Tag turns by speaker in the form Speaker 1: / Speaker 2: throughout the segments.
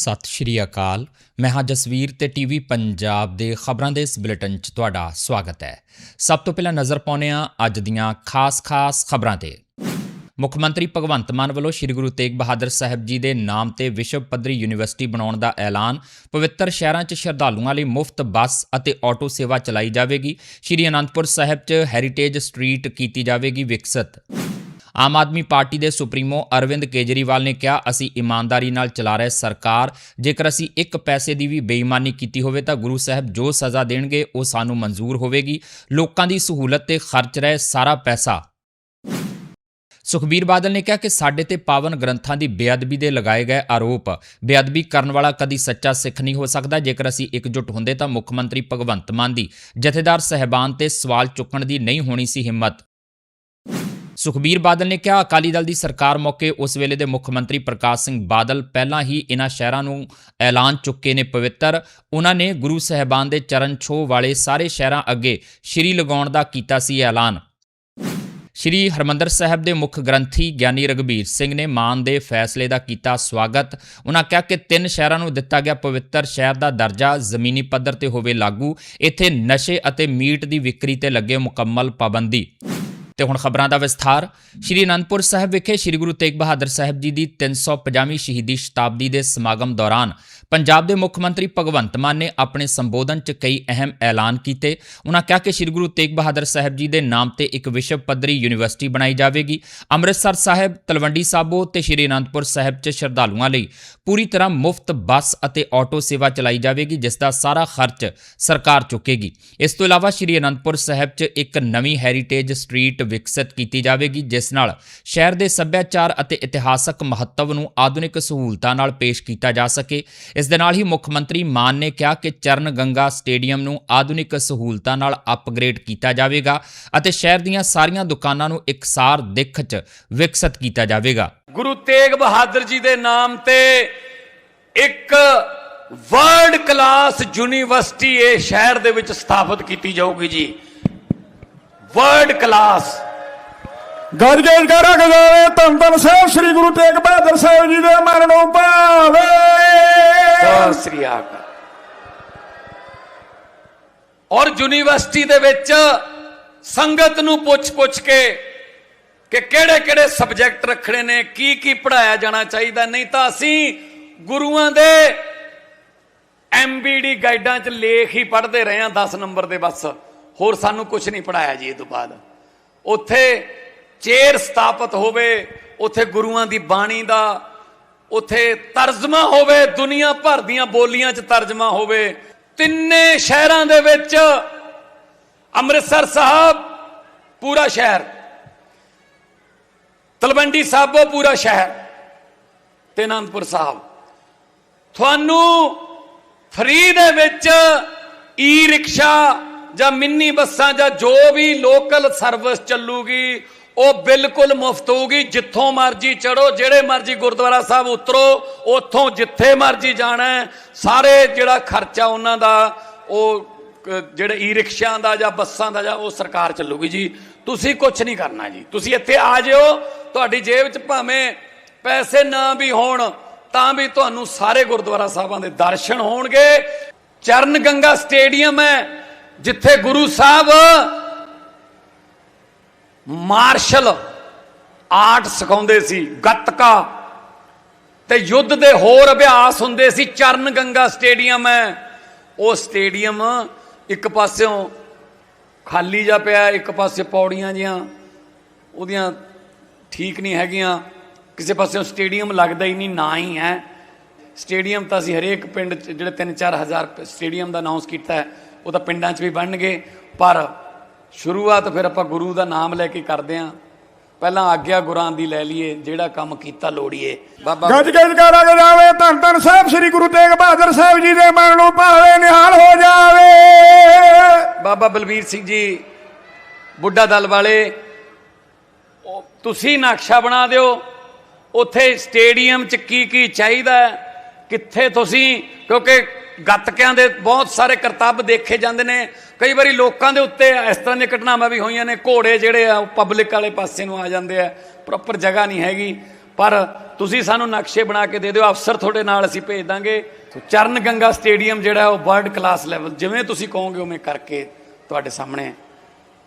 Speaker 1: ਸਤਿ ਸ਼੍ਰੀ ਅਕਾਲ। ਮੈਂ ਹਾਂ ਜਸਵੀਰ ਤੇ ਟੀਵੀ ਪੰਜਾਬ ਦੇ ਖਬਰਾਂ ਦੇ ਇਸ ਬੁਲੇਟਿਨ 'ਚ ਤੁਹਾਡਾ ਸਵਾਗਤ ਹੈ। ਸਭ ਤੋਂ ਪਹਿਲਾਂ ਨਜ਼ਰ ਪਾਉਂਦੇ ਹਾਂ ਅੱਜ ਦੀਆਂ ਖਾਸ-ਖਾਸ ਖਬਰਾਂ ਤੇ। ਮੁੱਖ ਮੰਤਰੀ ਭਗਵੰਤ ਮਾਨ ਵੱਲੋਂ ਸ੍ਰੀ ਗੁਰੂ ਤੇਗ ਬਹਾਦਰ ਸਾਹਿਬ ਜੀ ਦੇ ਨਾਮ ਤੇ ਵਿਸ਼ਵ ਪੱਧਰੀ ਯੂਨੀਵਰਸਿਟੀ ਬਣਾਉਣ ਦਾ ਐਲਾਨ, ਪਵਿੱਤਰ ਸ਼ਹਿਰਾਂ 'ਚ ਸ਼ਰਧਾਲੂਆਂ ਲਈ ਮੁਫਤ ਬੱਸ ਅਤੇ ਆਟੋ ਸੇਵਾ ਚਲਾਈ ਜਾਵੇਗੀ। ਸ੍ਰੀ ਅਨੰਦਪੁਰ ਸਾਹਿਬ 'ਚ ਹੈਰੀਟੇਜ ਸਟਰੀਟ ਕੀਤੀ ਜਾਵੇਗੀ ਵਿਕਸਿਤ। ਆਮ ਆਦਮੀ ਪਾਰਟੀ ਦੇ ਸੁਪਰੀਮੋ ਅਰਵਿੰਦ ਕੇਜਰੀਵਾਲ ਨੇ ਕਿਹਾ, ਅਸੀਂ ਇਮਾਨਦਾਰੀ ਨਾਲ ਚਲਾ ਰਹੇ ਸਰਕਾਰ। ਜੇਕਰ ਅਸੀਂ ਇੱਕ ਪੈਸੇ ਦੀ ਵੀ ਬੇਈਮਾਨੀ ਕੀਤੀ ਹੋਵੇ ਤਾਂ ਗੁਰੂ ਸਾਹਿਬ ਜੋ ਸਜ਼ਾ ਦੇਣਗੇ, ਉਹ ਸਾਨੂੰ ਮਨਜ਼ੂਰ ਹੋਵੇਗੀ। ਲੋਕਾਂ ਦੀ ਸਹੂਲਤ ਤੇ ਖਰਚ ਰਹੇ ਸਾਰਾ ਪੈਸਾ। ਸੁਖਬੀਰ ਬਾਦਲ ਨੇ ਕਿਹਾ ਕਿ ਸਾਡੇ ਤੇ ਪਾਵਨ ਗ੍ਰੰਥਾਂ ਦੀ ਬੇਅਦਬੀ ਦੇ ਲਗਾਏ ਗਏ ਆਰੋਪ। ਬੇਅਦਬੀ ਕਰਨ ਵਾਲਾ ਕਦੀ ਸੱਚਾ ਸਿੱਖ ਨਹੀਂ ਹੋ ਸਕਦਾ। ਜੇਕਰ ਅਸੀਂ ਇਕਜੁੱਟ ਹੁੰਦੇ ਤਾਂ ਮੁੱਖ ਮੰਤਰੀ ਭਗਵੰਤ ਮਾਨ ਦੀ ਜਥੇਦਾਰ ਸਹਿਬਾਨ ਤੇ ਸਵਾਲ ਚੁੱਕਣ ਦੀ ਨਹੀਂ ਹੋਣੀ ਸੀ ਹਿੰਮਤ। ਸੁਖਬੀਰ ਬਾਦਲ ਨੇ ਕਿਹਾ, ਅਕਾਲੀ ਦਲ ਦੀ ਸਰਕਾਰ ਮੌਕੇ ਉਸ ਵੇਲੇ ਦੇ ਮੁੱਖ ਮੰਤਰੀ ਪ੍ਰਕਾਸ਼ ਸਿੰਘ ਬਾਦਲ ਪਹਿਲਾਂ ਹੀ ਇਨ੍ਹਾਂ ਸ਼ਹਿਰਾਂ ਨੂੰ ਐਲਾਨ ਚੁੱਕੇ ਨੇ ਪਵਿੱਤਰ। ਉਹਨਾਂ ਨੇ ਗੁਰੂ ਸਹਿਬਾਨ ਦੇ ਚਰਨ ਛੋਹ ਵਾਲੇ ਸਾਰੇ ਸ਼ਹਿਰਾਂ ਅੱਗੇ ਸ਼੍ਰੀ ਲਗਾਉਣ ਦਾ ਕੀਤਾ ਸੀ ਐਲਾਨ। ਸ਼੍ਰੀ ਹਰਮੰਦਰ ਸਾਹਿਬ ਦੇ ਮੁੱਖ ਗ੍ਰੰਥੀ ਗਿਆਨੀ ਰਗਵੀਰ ਸਿੰਘ ਨੇ ਮਾਨ ਦੇ ਫੈਸਲੇ ਦਾ ਕੀਤਾ ਸਵਾਗਤ। ਉਹਨਾਂ ਕਿਹਾ ਕਿ ਤਿੰਨ ਸ਼ਹਿਰਾਂ ਨੂੰ ਦਿੱਤਾ ਗਿਆ ਪਵਿੱਤਰ ਸ਼ਹਿਰ ਦਾ ਦਰਜਾ ਜ਼ਮੀਨੀ ਪੱਧਰ ਤੇ ਹੋਵੇ ਲਾਗੂ। ਇੱਥੇ ਨਸ਼ੇ ਅਤੇ ਮੀਟ ਦੀ ਵਿਕਰੀ ਤੇ ਲੱਗੇ ਮੁਕੰਮਲ ਪਾਬੰਦੀ। ਤੇ ਹੁਣ ਖਬਰਾਂ ਦਾ ਵਿਸਥਾਰ। ਸ਼੍ਰੀ ਅਨੰਦਪੁਰ ਸਾਹਿਬ ਵਿਖੇ ਸ਼੍ਰੀ ਗੁਰੂ ਤੇਗ ਬਹਾਦਰ ਸਾਹਿਬ ਜੀ ਦੀ 350ਵੀਂ ਸ਼ਹੀਦੀ ਸ਼ਤਾਬਦੀ ਦੇ ਸਮਾਗਮ ਦੌਰਾਨ ਪੰਜਾਬ ਦੇ ਮੁੱਖ ਮੰਤਰੀ ਭਗਵੰਤ ਮਾਨ ਨੇ ਆਪਣੇ ਸੰਬੋਧਨ 'ਚ ਕਈ ਅਹਿਮ ਐਲਾਨ ਕੀਤੇ। ਉਹਨਾਂ ਕਿਹਾ ਕਿ ਸ਼੍ਰੀ ਗੁਰੂ ਤੇਗ ਬਹਾਦਰ ਸਾਹਿਬ ਜੀ ਦੇ ਨਾਮ ਤੇ ਇੱਕ ਵਿਸ਼ਵ ਪੱਧਰੀ ਯੂਨੀਵਰਸਿਟੀ ਬਣਾਈ ਜਾਵੇਗੀ। ਅੰਮ੍ਰਿਤਸਰ ਸਾਹਿਬ, ਤਲਵੰਡੀ ਸਾਬੋ ਤੇ ਸ਼੍ਰੀ ਅਨੰਦਪੁਰ ਸਾਹਿਬ 'ਚ ਸ਼ਰਧਾਲੂਆਂ ਲਈ ਪੂਰੀ ਤਰ੍ਹਾਂ ਮੁਫਤ ਬੱਸ ਅਤੇ ਆਟੋ ਸੇਵਾ ਚਲਾਈ ਜਾਵੇਗੀ, ਜਿਸ ਦਾ ਸਾਰਾ ਖਰਚ ਸਰਕਾਰ ਚੁੱਕੇਗੀ। ਇਸ ਤੋਂ ਇਲਾਵਾ ਸ਼੍ਰੀ ਅਨੰਦਪੁਰ ਸਾਹਿਬ 'ਚ ਇੱਕ ਨਵੀਂ ਹੈਰੀਟੇਜ ਸਟਰੀਟ ਵਿਕਸਿਤ ਕੀਤੀ ਜਾਵੇਗੀ, ਜਿਸ ਨਾਲ ਸ਼ਹਿਰ ਦੇ ਸੱਭਿਆਚਾਰ ਅਤੇ ਇਤਿਹਾਸਕ ਮਹੱਤਵ ਨੂੰ ਆਧੁਨਿਕ ਸਹੂਲਤਾਂ ਨਾਲ ਪੇਸ਼ ਕੀਤਾ ਜਾ ਸਕੇ। ਇਸ ਦੇ ਨਾਲ ਹੀ ਮੁੱਖ ਮੰਤਰੀ ਮਾਨ ਨੇ ਕਿਹਾ ਕਿ ਚਰਨ ਗੰਗਾ ਸਟੇਡੀਅਮ ਨੂੰ ਆਧੁਨਿਕ ਸਹੂਲਤਾਂ ਨਾਲ ਅਪਗ੍ਰੇਡ ਕੀਤਾ ਜਾਵੇਗਾ ਅਤੇ ਸ਼ਹਿਰ ਦੀਆਂ ਸਾਰੀਆਂ ਦੁਕਾਨਾਂ ਨੂੰ ਇਕਸਾਰ ਦਿੱਖ 'ਚ ਵਿਕਸਿਤ ਕੀਤਾ ਜਾਵੇਗਾ।
Speaker 2: ਗੁਰੂ ਤੇਗ ਬਹਾਦਰ ਜੀ ਦੇ ਨਾਮ ਤੇ ਇੱਕ ਵਰਲਡ ਕਲਾਸ ਯੂਨੀਵਰਸਿਟੀ ਇਹ ਸ਼ਹਿਰ ਦੇ ਵਿੱਚ ਸਥਾਪਿਤ ਕੀਤੀ ਜਾਊਗੀ ਜੀ। ਵਰਲਡ ਕਲਾਸ
Speaker 3: ਗੱਜ ਕਰਾ ਗਜਾਵੇ ਧੰਨ ਧੰਨ ਸਾਹਿਬ, ਸ੍ਰੀ ਗੁਰੂ ਤੇਗ ਬਹਾਦਰ ਸਾਹਿਬ ਜੀ ਦੇ ਮਰਨੋਂ ਭਾਵੇ।
Speaker 2: ਸਤਿ ਸ੍ਰੀ ਅਕਾਲ। ਔਰ ਯੂਨੀਵਰਸਿਟੀ ਦੇ ਵਿੱਚ ਸੰਗਤ ਨੂੰ ਪੁੱਛ-ਪੁੱਛ ਕੇ ਕਿ ਕਿਹੜੇ-ਕਿਹੜੇ ਸਬਜੈਕਟ ਰੱਖਣੇ ਨੇ ਕੀ ਕੀ ਪੜਾਇਆ ਜਾਣਾ ਚਾਹੀਦਾ, ਨਹੀਂ ਤਾਂ ਅਸੀਂ ਗੁਰੂਆਂ ਦੇ ਐਮਬੀਡੀ ਗਾਈਡਾਂ 'ਚ ਲੇਖ ਹੀ ਪੜ੍ਹਦੇ ਰਹੇ ਹਾਂ 10 ਨੰਬਰ ਦੇ ਬਸ। ਹੋਰ ਸਾਨੂੰ ਕੁਝ ਨਹੀਂ ਪੜਾਇਆ ਜੀ ਇਹ ਤੋਂ ਬਾਅਦ। ਉੱਥੇ ਚੇਰ ਸਥਾਪਿਤ ਹੋਵੇ, ਉੱਥੇ ਗੁਰੂਆਂ ਦੀ ਬਾਣੀ ਦਾ, ਉੱਥੇ ਤਰਜਮਾ ਹੋਵੇ, ਦੁਨੀਆ ਭਰ ਦੀਆਂ ਬੋਲੀਆਂ 'ਚ ਤਰਜਮਾ ਹੋਵੇ। ਤਿੰਨੇ ਸ਼ਹਿਰਾਂ ਦੇ ਵਿੱਚ ਅੰਮ੍ਰਿਤਸਰ ਸਾਹਿਬ ਪੂਰਾ ਸ਼ਹਿਰ, ਤਲਵੰਡੀ ਸਾਬੋ ਪੂਰਾ ਸ਼ਹਿਰ ਤੇ ਅਨੰਦਪੁਰ ਸਾਹਿਬ। ਤੁਹਾਨੂੰ ਫ੍ਰੀ ਦੇ ਵਿੱਚ ਈ ਰਿਕਸ਼ਾ ਜਾਂ ਮਿੰਨੀ ਬੱਸਾਂ ਜਾਂ ਜੋ ਵੀ ਲੋਕਲ ਸਰਵਿਸ ਚੱਲੂਗੀ ਉਹ ਬਿਲਕੁਲ ਮੁਫਤ ਹੋਊਗੀ। ਜਿੱਥੋਂ ਮਰਜ਼ੀ ਚੜੋ ਜਿਹੜੇ ਮਰਜ਼ੀ ਗੁਰਦੁਆਰਾ ਸਾਹਿਬ ਉਤਰੋ, ਉੱਥੋਂ ਜਿੱਥੇ ਮਰਜ਼ੀ ਜਾਣਾ ਸਾਰੇ ਜਿਹੜਾ ਖਰਚਾ ਉਹਨਾਂ ਦਾ, ਉਹ ਜਿਹੜੇ ਈ ਰਿਕਸ਼ਿਆਂ ਦਾ ਜਾਂ ਬੱਸਾਂ ਦਾ ਜਾਂ ਉਹ ਸਰਕਾਰ ਚੱਲੂਗੀ ਜੀ। ਤੁਸੀਂ ਕੁਝ ਨਹੀਂ ਕਰਨਾ ਜੀ। ਤੁਸੀਂ ਇੱਥੇ ਆ ਜਿਓ, ਤੁਹਾਡੀ ਜੇਬ 'ਚ ਭਾਵੇਂ ਪੈਸੇ ਨਾ ਵੀ ਹੋਣ, ਤਾਂ ਵੀ ਤੁਹਾਨੂੰ ਸਾਰੇ ਗੁਰਦੁਆਰਾ ਸਾਹਿਬਾਂ ਦੇ ਦਰਸ਼ਨ ਹੋਣਗੇ। ਚਰਨ ਗੰਗਾ ਸਟੇਡੀਅਮ ਹੈ, ਜਿੱਥੇ ਗੁਰੂ ਸਾਹਿਬ ਮਾਰਸ਼ਲ ਆਰਟ ਸਿਖਾਉਂਦੇ ਸੀ, ਗੱਤਕਾ ਤੇ ਯੁੱਧ ਦੇ ਹੋਰ ਅਭਿਆਸ ਹੁੰਦੇ ਸੀ, ਚਰਨ ਗੰਗਾ ਸਟੇਡੀਅਮ ਹੈ। ਉਹ ਸਟੇਡੀਅਮ ਇੱਕ ਪਾਸਿਓਂ ਖਾਲੀ ਜਾ ਪਿਆ, ਇੱਕ ਪਾਸੇ ਪੌੜੀਆਂ ਜੀਆਂ ਉਹਦੀਆਂ ਠੀਕ ਨਹੀਂ ਹੈਗੀਆਂ। ਕਿਸੇ ਪਾਸਿਓਂ ਸਟੇਡੀਅਮ ਲੱਗਦਾ ਹੀ ਨਹੀਂ, ਨਾ ਹੀ ਹੈ। ਸਟੇਡੀਅਮ ਤਾਂ ਅਸੀਂ ਹਰੇਕ ਪਿੰਡ 'ਚ, ਜਿਹੜੇ 3-4000 ਸਟੇਡੀਅਮ ਦਾ ਅਨਾਉਂਸ ਕੀਤਾ ਹੈ, ਉਹ ਤਾਂ ਪਿੰਡਾਂ 'ਚ ਵੀ ਬਣਨਗੇ, ਪਰ ਸ਼ੁਰੂਆਤ ਫਿਰ ਆਪਾਂ ਗੁਰੂ ਦਾ ਨਾਮ ਲੈ ਕੇ ਕਰਦੇ ਆਂ। ਪਹਿਲਾਂ ਆਗਿਆ ਗੁਰਾਂ ਦੀ ਲੈ ਲਈਏ ਜਿਹੜਾ ਕੰਮ ਕੀਤਾ ਲੋੜੀਏ। ਬਾਬਾ
Speaker 3: ਗੱਜ ਗੱਜ ਕਰਾ ਗਜਾਵੇ ਧੰਨ ਧੰਨ ਸਾਹਿਬ ਸ੍ਰੀ ਗੁਰੂ ਤੇਗ ਬਹਾਦਰ ਸਾਹਿਬ ਜੀ ਦੇ ਮਰਨੋਂ ਭਾਵੇ ਨਿਹਾਲ ਹੋ ਜਾਵੇ।
Speaker 2: ਬਾਬਾ ਬਲਬੀਰ ਸਿੰਘ ਜੀ ਬੁੱਢਾ ਦਲ ਵਾਲੇ ਤੁਸੀਂ ਨਕਸ਼ਾ ਬਣਾ ਦਿਓ। ਉੱਥੇ ਸਟੇਡੀਅਮ 'ਚ ਕੀ ਕੀ ਚਾਹੀਦਾ ਕਿੱਥੇ ਤੁਸੀਂ ਕਿਉਂਕਿ ਗੱਤਕਿਆਂ ਦੇ ਬਹੁਤ ਸਾਰੇ ਕਰਤੱਵ ਦੇਖੇ ਜਾਂਦੇ ਨੇ। ਕਈ ਵਾਰੀ ਲੋਕਾਂ ਦੇ ਉੱਤੇ ਇਸ ਤਰ੍ਹਾਂ ਦੀਆਂ ਘਟਨਾਵਾਂ ਵੀ ਹੋਈਆਂ ਨੇ, ਘੋੜੇ ਜਿਹੜੇ ਆ, ਉਹ ਪਬਲਿਕ ਵਾਲੇ ਪਾਸੇ ਨੂੰ ਆ ਜਾਂਦੇ ਆ, ਪ੍ਰੋਪਰ ਜਗ੍ਹਾ ਨਹੀਂ ਹੈਗੀ। ਪਰ ਤੁਸੀਂ ਸਾਨੂੰ ਨਕਸ਼ੇ ਬਣਾ ਕੇ ਦੇ ਦਿਓ, ਅਫਸਰ ਤੁਹਾਡੇ ਨਾਲ ਅਸੀਂ ਭੇਜ ਦਾਂਗੇ। ਚਰਨ ਗੰਗਾ ਸਟੇਡੀਅਮ ਜਿਹੜਾ, ਉਹ ਵਰਲਡ ਕਲਾਸ ਲੈਵਲ, ਜਿਵੇਂ ਤੁਸੀਂ ਕਹੋਗੇ ਉਵੇਂ ਕਰਕੇ ਤੁਹਾਡੇ ਸਾਹਮਣੇ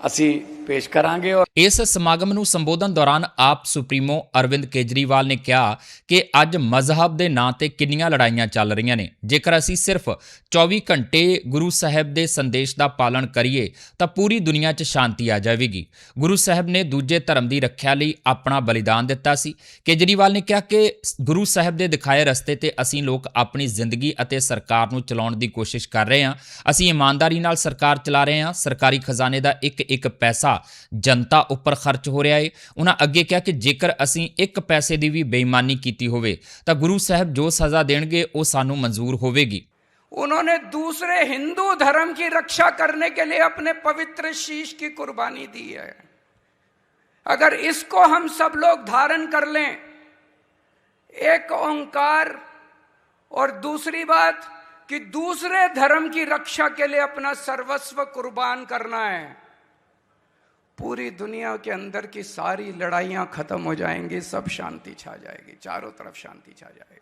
Speaker 2: ਅਸੀਂ ਪੇਸ਼ ਕਰਾਂਗੇ ਔਰ
Speaker 1: ਇਸ ਸਮਾਗਮ ਨੂੰ ਸੰਬੋਧਨ ਦੌਰਾਨ ਆਪ ਸੁਪਰੀਮੋ ਅਰਵਿੰਦ ਕੇਜਰੀਵਾਲ ਨੇ ਕਿਹਾ ਕਿ ਅੱਜ ਮਜ਼ਹਬ ਦੇ ਨਾਂ ਤੇ ਕਿੰਨੀਆਂ ਲੜਾਈਆਂ ਚੱਲ ਰਹੀਆਂ ਨੇ। ਜੇਕਰ ਅਸੀਂ ਸਿਰਫ 24 ਘੰਟੇ ਗੁਰੂ ਸਾਹਿਬ ਦੇ ਸੰਦੇਸ਼ ਦਾ ਪਾਲਣ ਕਰੀਏ, ਤਾਂ ਪੂਰੀ ਦੁਨੀਆ 'ਚ ਸ਼ਾਂਤੀ ਆ ਜਾਵੇਗੀ। ਗੁਰੂ ਸਾਹਿਬ ਨੇ ਦੂਜੇ ਧਰਮ ਦੀ ਰੱਖਿਆ ਲਈ ਆਪਣਾ ਬਲੀਦਾਨ ਦਿੱਤਾ ਸੀ। ਕੇਜਰੀਵਾਲ ਨੇ ਕਿਹਾ ਕਿ ਗੁਰੂ ਸਾਹਿਬ ਦੇ ਦਿਖਾਏ ਰਸਤੇ ਤੇ ਅਸੀਂ ਲੋਕ ਆਪਣੀ ਜ਼ਿੰਦਗੀ ਅਤੇ ਸਰਕਾਰ ਨੂੰ ਚਲਾਉਣ ਦੀ ਕੋਸ਼ਿਸ਼ ਕਰ ਰਹੇ ਹਾਂ। ਅਸੀਂ ਇਮਾਨਦਾਰੀ ਨਾਲ ਸਰਕਾਰ ਚਲਾ ਰਹੇ ਹਾਂ। ਸਰਕਾਰੀ ਖਜ਼ਾਨੇ ਦਾ ਇੱਕ ਇੱਕ ਪੈਸਾ ਜਨਤਾ ਉੱਪਰ ਖਰਚ ਹੋ ਰਿਹਾ ਹੈ ਉਹਨਾਂ ਅੱਗੇ ਕਿਹਾ ਕਿ ਜੇਕਰ ਅਸੀਂ ਇੱਕ ਪੈਸੇ ਦੀ ਵੀ ਬੇਈਮਾਨੀ ਕੀਤੀ ਹੋਵੇ ਤਾਂ ਗੁਰੂ ਸਾਹਿਬ ਜੋ ਸਜ਼ਾ ਦੇਣਗੇ ਉਹ ਸਾਨੂੰ ਮਨਜ਼ੂਰ ਹੋਵੇਗੀ
Speaker 4: उन्होंने दूसरे हिंदू धर्म की रक्षा करने के लिए अपने पवित्र शीश की कुर्बानी दी है अगर इसको हम सब लोग धारण कर लें एक ओंकार और दूसरी बात कि दूसरे धर्म की रक्षा के लिए अपना सर्वस्व कुर्बान करना है पूरी दुनिया के अंदर की सारी लड़ाइयाँ खत्म हो जाएँगी, सब शांति छा जाएगी, चारों तरफ़ शांति छा जाएगी।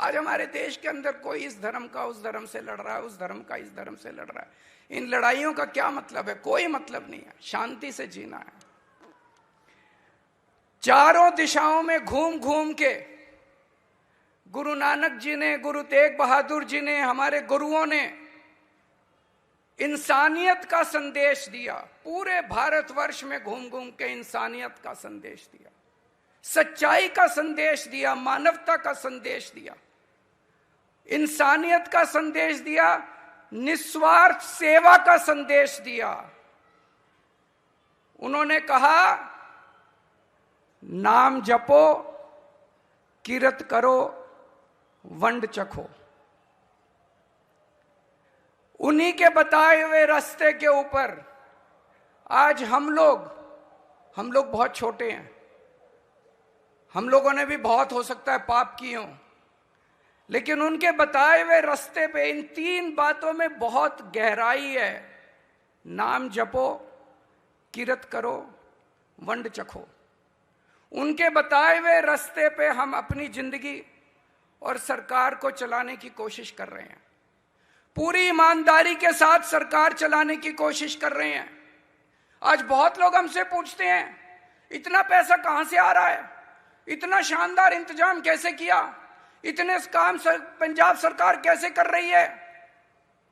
Speaker 4: आज हमारे देश के अंदर कोई इस धर्म का, उस धर्म से लड़ रहा है, उस धर्म का, इस धर्म से लड़ रहा है। इन लड़ाइयों का क्या मतलब है? कोई मतलब नहीं है। शांति से जीना है। चारों दिशाओं में घूम घूम के गुरु नानक जी ने, गुरु तेग बहादुर जी ने, हमारे गुरुओं ने इंसानियत का संदेश दिया। पूरे भारतवर्ष में घूम घूम के इंसानियत का संदेश दिया। सच्चाई का संदेश दिया, मानवता का संदेश दिया। इंसानियत का संदेश दिया, निस्वार्थ सेवा का संदेश दिया। उन्होंने कहा, नाम जपो, किरत करो, वंड चखो। उन्हीं के बताए हुए रास्ते के ऊपर आज हम लोग हम लोग बहुत छोटे हैं। हम लोगों ने भी बहुत हो सकता है पाप किए लेकिन उनके बताए हुए रास्ते पे इन तीन बातों में बहुत गहराई है। नाम जपो, किरत करो, वंड चखो। उनके बताए हुए रास्ते पे हम अपनी ज़िंदगी और सरकार को चलाने की कोशिश कर रहे हैं। पूरी ईमानदारी के साथ सरकार चलाने की कोशिश कर रहे हैं। आज बहुत लोग हमसे पूछते हैं इतना पैसा कहाँ से आ रहा है? इतना शानदार इंतज़ाम कैसे किया? इतने काम सर, पंजाब सरकार कैसे कर रही है?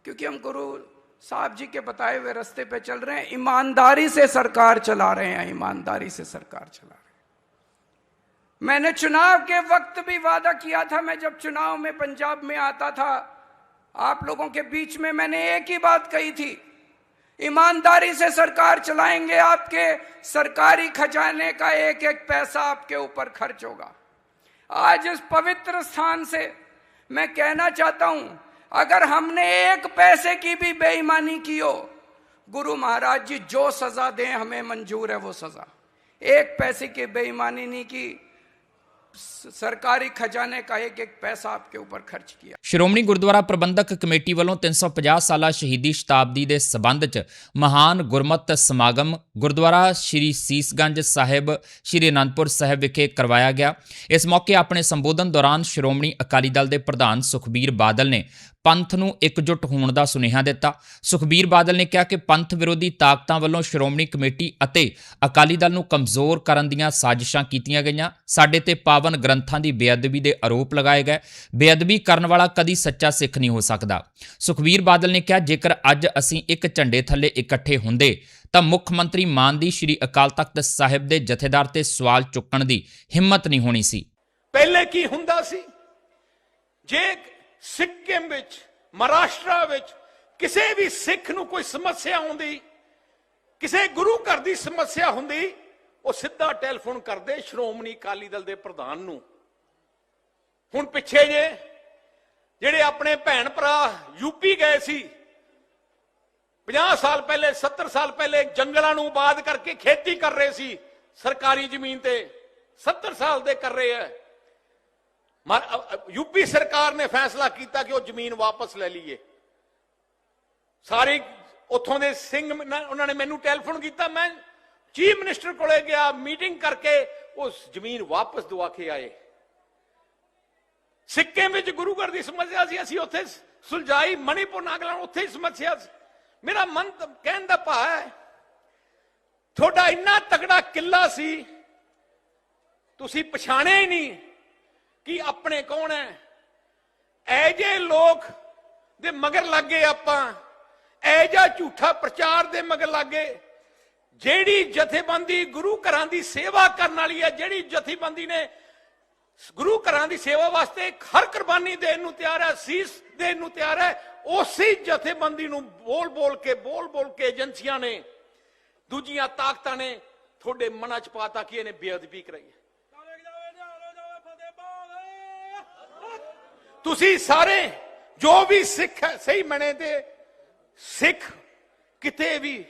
Speaker 4: क्योंकि हम गुरु साहब जी के बताए हुए रास्ते पे चल रहे हैं। ईमानदारी से सरकार चला रहे हैं ईमानदारी से सरकार चला रहे हैं। मैंने चुनाव के वक्त भी वादा किया था मैं जब चुनाव में पंजाब में आता था आप लोगों के बीच में मैंने एक ही बात कही थी। ईमानदारी से सरकार चलाएँगे आपके, सरकारी खजाने का एक एक पैसा आपके ऊपर खर्च होगा। आज इस पवित्र स्थान से मैं कहना चाहता हूँ, अगर हमने एक पैसे की भी बेईमानी की हो, गुरु महाराज जी जो सजा दें, हमें मंजूर है वो सजा। एक पैसे की बेईमानी नहीं की ਸਰਕਾਰੀ ਖਜ਼ਾਨੇ ਦਾ ਇੱਕ ਇੱਕ ਪੈਸਾ ਆਪਕੇ ਉੱਪਰ ਖਰਚ ਕੀਤਾ
Speaker 1: ਸ਼੍ਰੋਮਣੀ ਗੁਰਦੁਆਰਾ ਪ੍ਰਬੰਧਕ ਕਮੇਟੀ ਵੱਲੋਂ 350 ਸਾਲਾ ਸ਼ਹੀਦੀ ਸ਼ਤਾਬਦੀ ਦੇ ਸਬੰਧ 'ਚ ਮਹਾਨ ਗੁਰਮਤ ਸਮਾਗਮ ਗੁਰਦੁਆਰਾ ਸ਼੍ਰੀ ਸੀਸਗੰਜ ਸਾਹਿਬ, ਸ਼੍ਰੀ ਅਨੰਦਪੁਰ ਸਾਹਿਬ ਵਿਖੇ ਕਰਵਾਇਆ ਗਿਆ। ਇਸ ਮੌਕੇ ਆਪਣੇ ਸੰਬੋਧਨ ਦੌਰਾਨ ਸ਼੍ਰੋਮਣੀ ਅਕਾਲੀ ਦਲ ਦੇ ਪ੍ਰਧਾਨ ਸੁਖਬੀਰ ਬਾਦਲ ਨੇ ਪੰਥ ਨੂੰ ਇਕਜੁੱਟ ਹੋਣ ਦਾ ਸੁਨੇਹਾ ਦਿੱਤਾ। ਸੁਖਬੀਰ ਬਾਦਲ ਨੇ ਕਿਹਾ ਕਿ ਪੰਥ ਵਿਰੋਧੀ ਤਾਕਤਾਂ ਵੱਲੋਂ ਸ਼੍ਰੋਮਣੀ ਕਮੇਟੀ ਅਤੇ ਅਕਾਲੀ ਦਲ ਨੂੰ ਕਮਜ਼ੋਰ ਕਰਨ ਦੀਆਂ ਸਾਜ਼ਿਸ਼ਾਂ ਕੀਤੀਆਂ ਗਈਆਂ। ਸਾਡੇ ਤੇ ਪਾਵਨ ਗ੍ਰੰਥਾਂ ਦੀ ਬੇਅਦਬੀ ਦੇ ਆਰੋਪ ਲਗਾਏ ਗਏ। ਬੇਅਦਬੀ ਕਰਨ ਵਾਲਾ ਕਦੀ ਸੱਚਾ ਸਿੱਖ ਨਹੀਂ ਹੋ ਸਕਦਾ। ਸੁਖਬੀਰ ਬਾਦਲ ਨੇ ਕਿਹਾ, ਜੇਕਰ ਅੱਜ ਅਸੀਂ ਇੱਕ ਝੰਡੇ ਥੱਲੇ ਇਕੱਠੇ ਹੁੰਦੇ, ਤਾਂ ਮੁੱਖ ਮੰਤਰੀ ਮਾਨ ਦੀ ਸ਼੍ਰੀ ਅਕਾਲ ਤਖਤ ਸਾਹਿਬ ਦੇ ਜਥੇਦਾਰ ਤੇ ਸਵਾਲ ਚੁੱਕਣ ਦੀ ਹਿੰਮਤ ਨਹੀਂ ਹੋਣੀ ਸੀ।
Speaker 5: ਪਹਿਲੇ ਕੀ ਹੁੰਦਾ ਸੀ? ਜੇ ਸਿੱਕਿਮ ਵਿੱਚ ਮਹਾਰਾਸ਼ਟਰ ਵਿੱਚ ਕਿਸੇ ਵੀ ਸਿੱਖ ਨੂੰ ਕੋਈ ਸਮੱਸਿਆ ਹੁੰਦੀ ਕਿਸੇ ਗੁਰੂ ਘਰ ਦੀ ਸਮੱਸਿਆ ਹੁੰਦੀ ਉਹ ਸਿੱਧਾ ਟੈਲੀਫੋਨ ਕਰਦੇ ਸ਼੍ਰੋਮਣੀ ਅਕਾਲੀ ਦਲ ਦੇ ਪ੍ਰਧਾਨ ਨੂੰ ਹੁਣ ਪਿੱਛੇ ਜੇ ਜਿਹੜੇ ਆਪਣੇ ਭੈਣ ਭਰਾ ਯੂਪੀ ਗਏ ਸੀ 50 ਸਾਲ ਪਹਿਲੇ 70 ਸਾਲ ਪਹਿਲੇ ਜੰਗਲਾਂ ਨੂੰ ਆਬਾਦ ਕਰਕੇ ਖੇਤੀ ਕਰ ਰਹੇ ਸੀ ਸਰਕਾਰੀ ਜ਼ਮੀਨ ਤੇ 70 ਸਾਲ ਦੇ ਕਰ ਰਹੇ ਹੈ ਮਰ- ਅ- ਅ- ਯੂਪੀ ਸਰਕਾਰ ਨੇ ਫੈਸਲਾ ਕੀਤਾ ਕਿ ਉਹ ਜ਼ਮੀਨ ਵਾਪਸ ਲੈ ਲਈਏ ਸਾਰੇ ਉੱਥੋਂ ਦੇ ਸਿੰਘ ਮ- ਨਾ- ਉਹਨਾਂ ਨੇ ਮੈਨੂੰ ਟੈਲੀਫੋਨ ਕੀਤਾ ਮੈਂ ਚੀਫ ਮਿਨਿਸਟਰ ਕੋਲੇ ਗਿਆ ਮੀਟਿੰਗ ਕਰਕੇ ਉਸ ਜ਼ਮੀਨ ਵਾਪਸ ਦਵਾ ਕੇ ਆਏ ਸਿੱਕਿਮ ਵਿੱਚ ਗੁਰੂ ਘਰ ਦੀ ਸਮੱਸਿਆ ਸੀ ਅਸੀਂ ਉੱਥੇ ਸੁਲਝਾਈ ਮਣੀਪੁਰ ਨਾਗਾਲੈਂਡ ਉੱਥੇ ਹੀ ਸਮੱਸਿਆ ਸੀ ਮੇਰਾ ਮਨ ਤਾਂ ਕਹਿਣ ਦਾ ਭਾਵ ਹੈ ਤੁਹਾਡਾ ਇੰਨਾ ਕਿ ਆਪਣੇ ਕੌਣ ਹੈ ਐ ਜੇ ਲੋਕ ਦੇ ਮਗਰ ਲੱਗੇ ਆਪਾਂ ਐ ਜਾ ਝੂਠਾ ਪ੍ਰਚਾਰ ਦੇ ਮਗਰ ਲੱਗੇ, ਜਿਹੜੀ ਜਥੇਬੰਦੀ ਗੁਰੂ ਘਰਾਂ ਦੀ ਸੇਵਾ ਕਰਨ ਵਾਲੀ ਹੈ ਜਿਹੜੀ ਜਥੇਬੰਦੀ ਨੇ ਗੁਰੂ ਘਰਾਂ ਦੀ ਸੇਵਾ ਵਾਸਤੇ ਹਰ ਕੁਰਬਾਨੀ ਦੇਣ ਨੂੰ ਤਿਆਰ ਹੈ ਸੀਸ ਦੇਣ ਨੂੰ ਤਿਆਰ ਹੈ ਉਸੇ ਜਥੇਬੰਦੀ ਨੂੰ ਬੋਲ ਬੋਲ ਕੇ, ਬੋਲ ਬੋਲ ਕੇ ਏਜੰਸੀਆਂ ਨੇ, ਦੂਜੀਆਂ ਤਾਕਤਾਂ ਨੇ, ਤੁਹਾਡੇ ਮਨਾਂ 'ਚ ਪਾਤਾ ਕਿ ਇਹਨੇ ਬੇਅਦਬੀ ਕਰਾਈ ਹੈ ਤੁਸੀਂ ਸਾਰੇ ਜੋ ਵੀ ਸਿੱਖ ਹੈ, ਸਹੀ ਮਣੇ ਤੇ ਸਿੱਖ, ਕਿਤੇ ਵੀ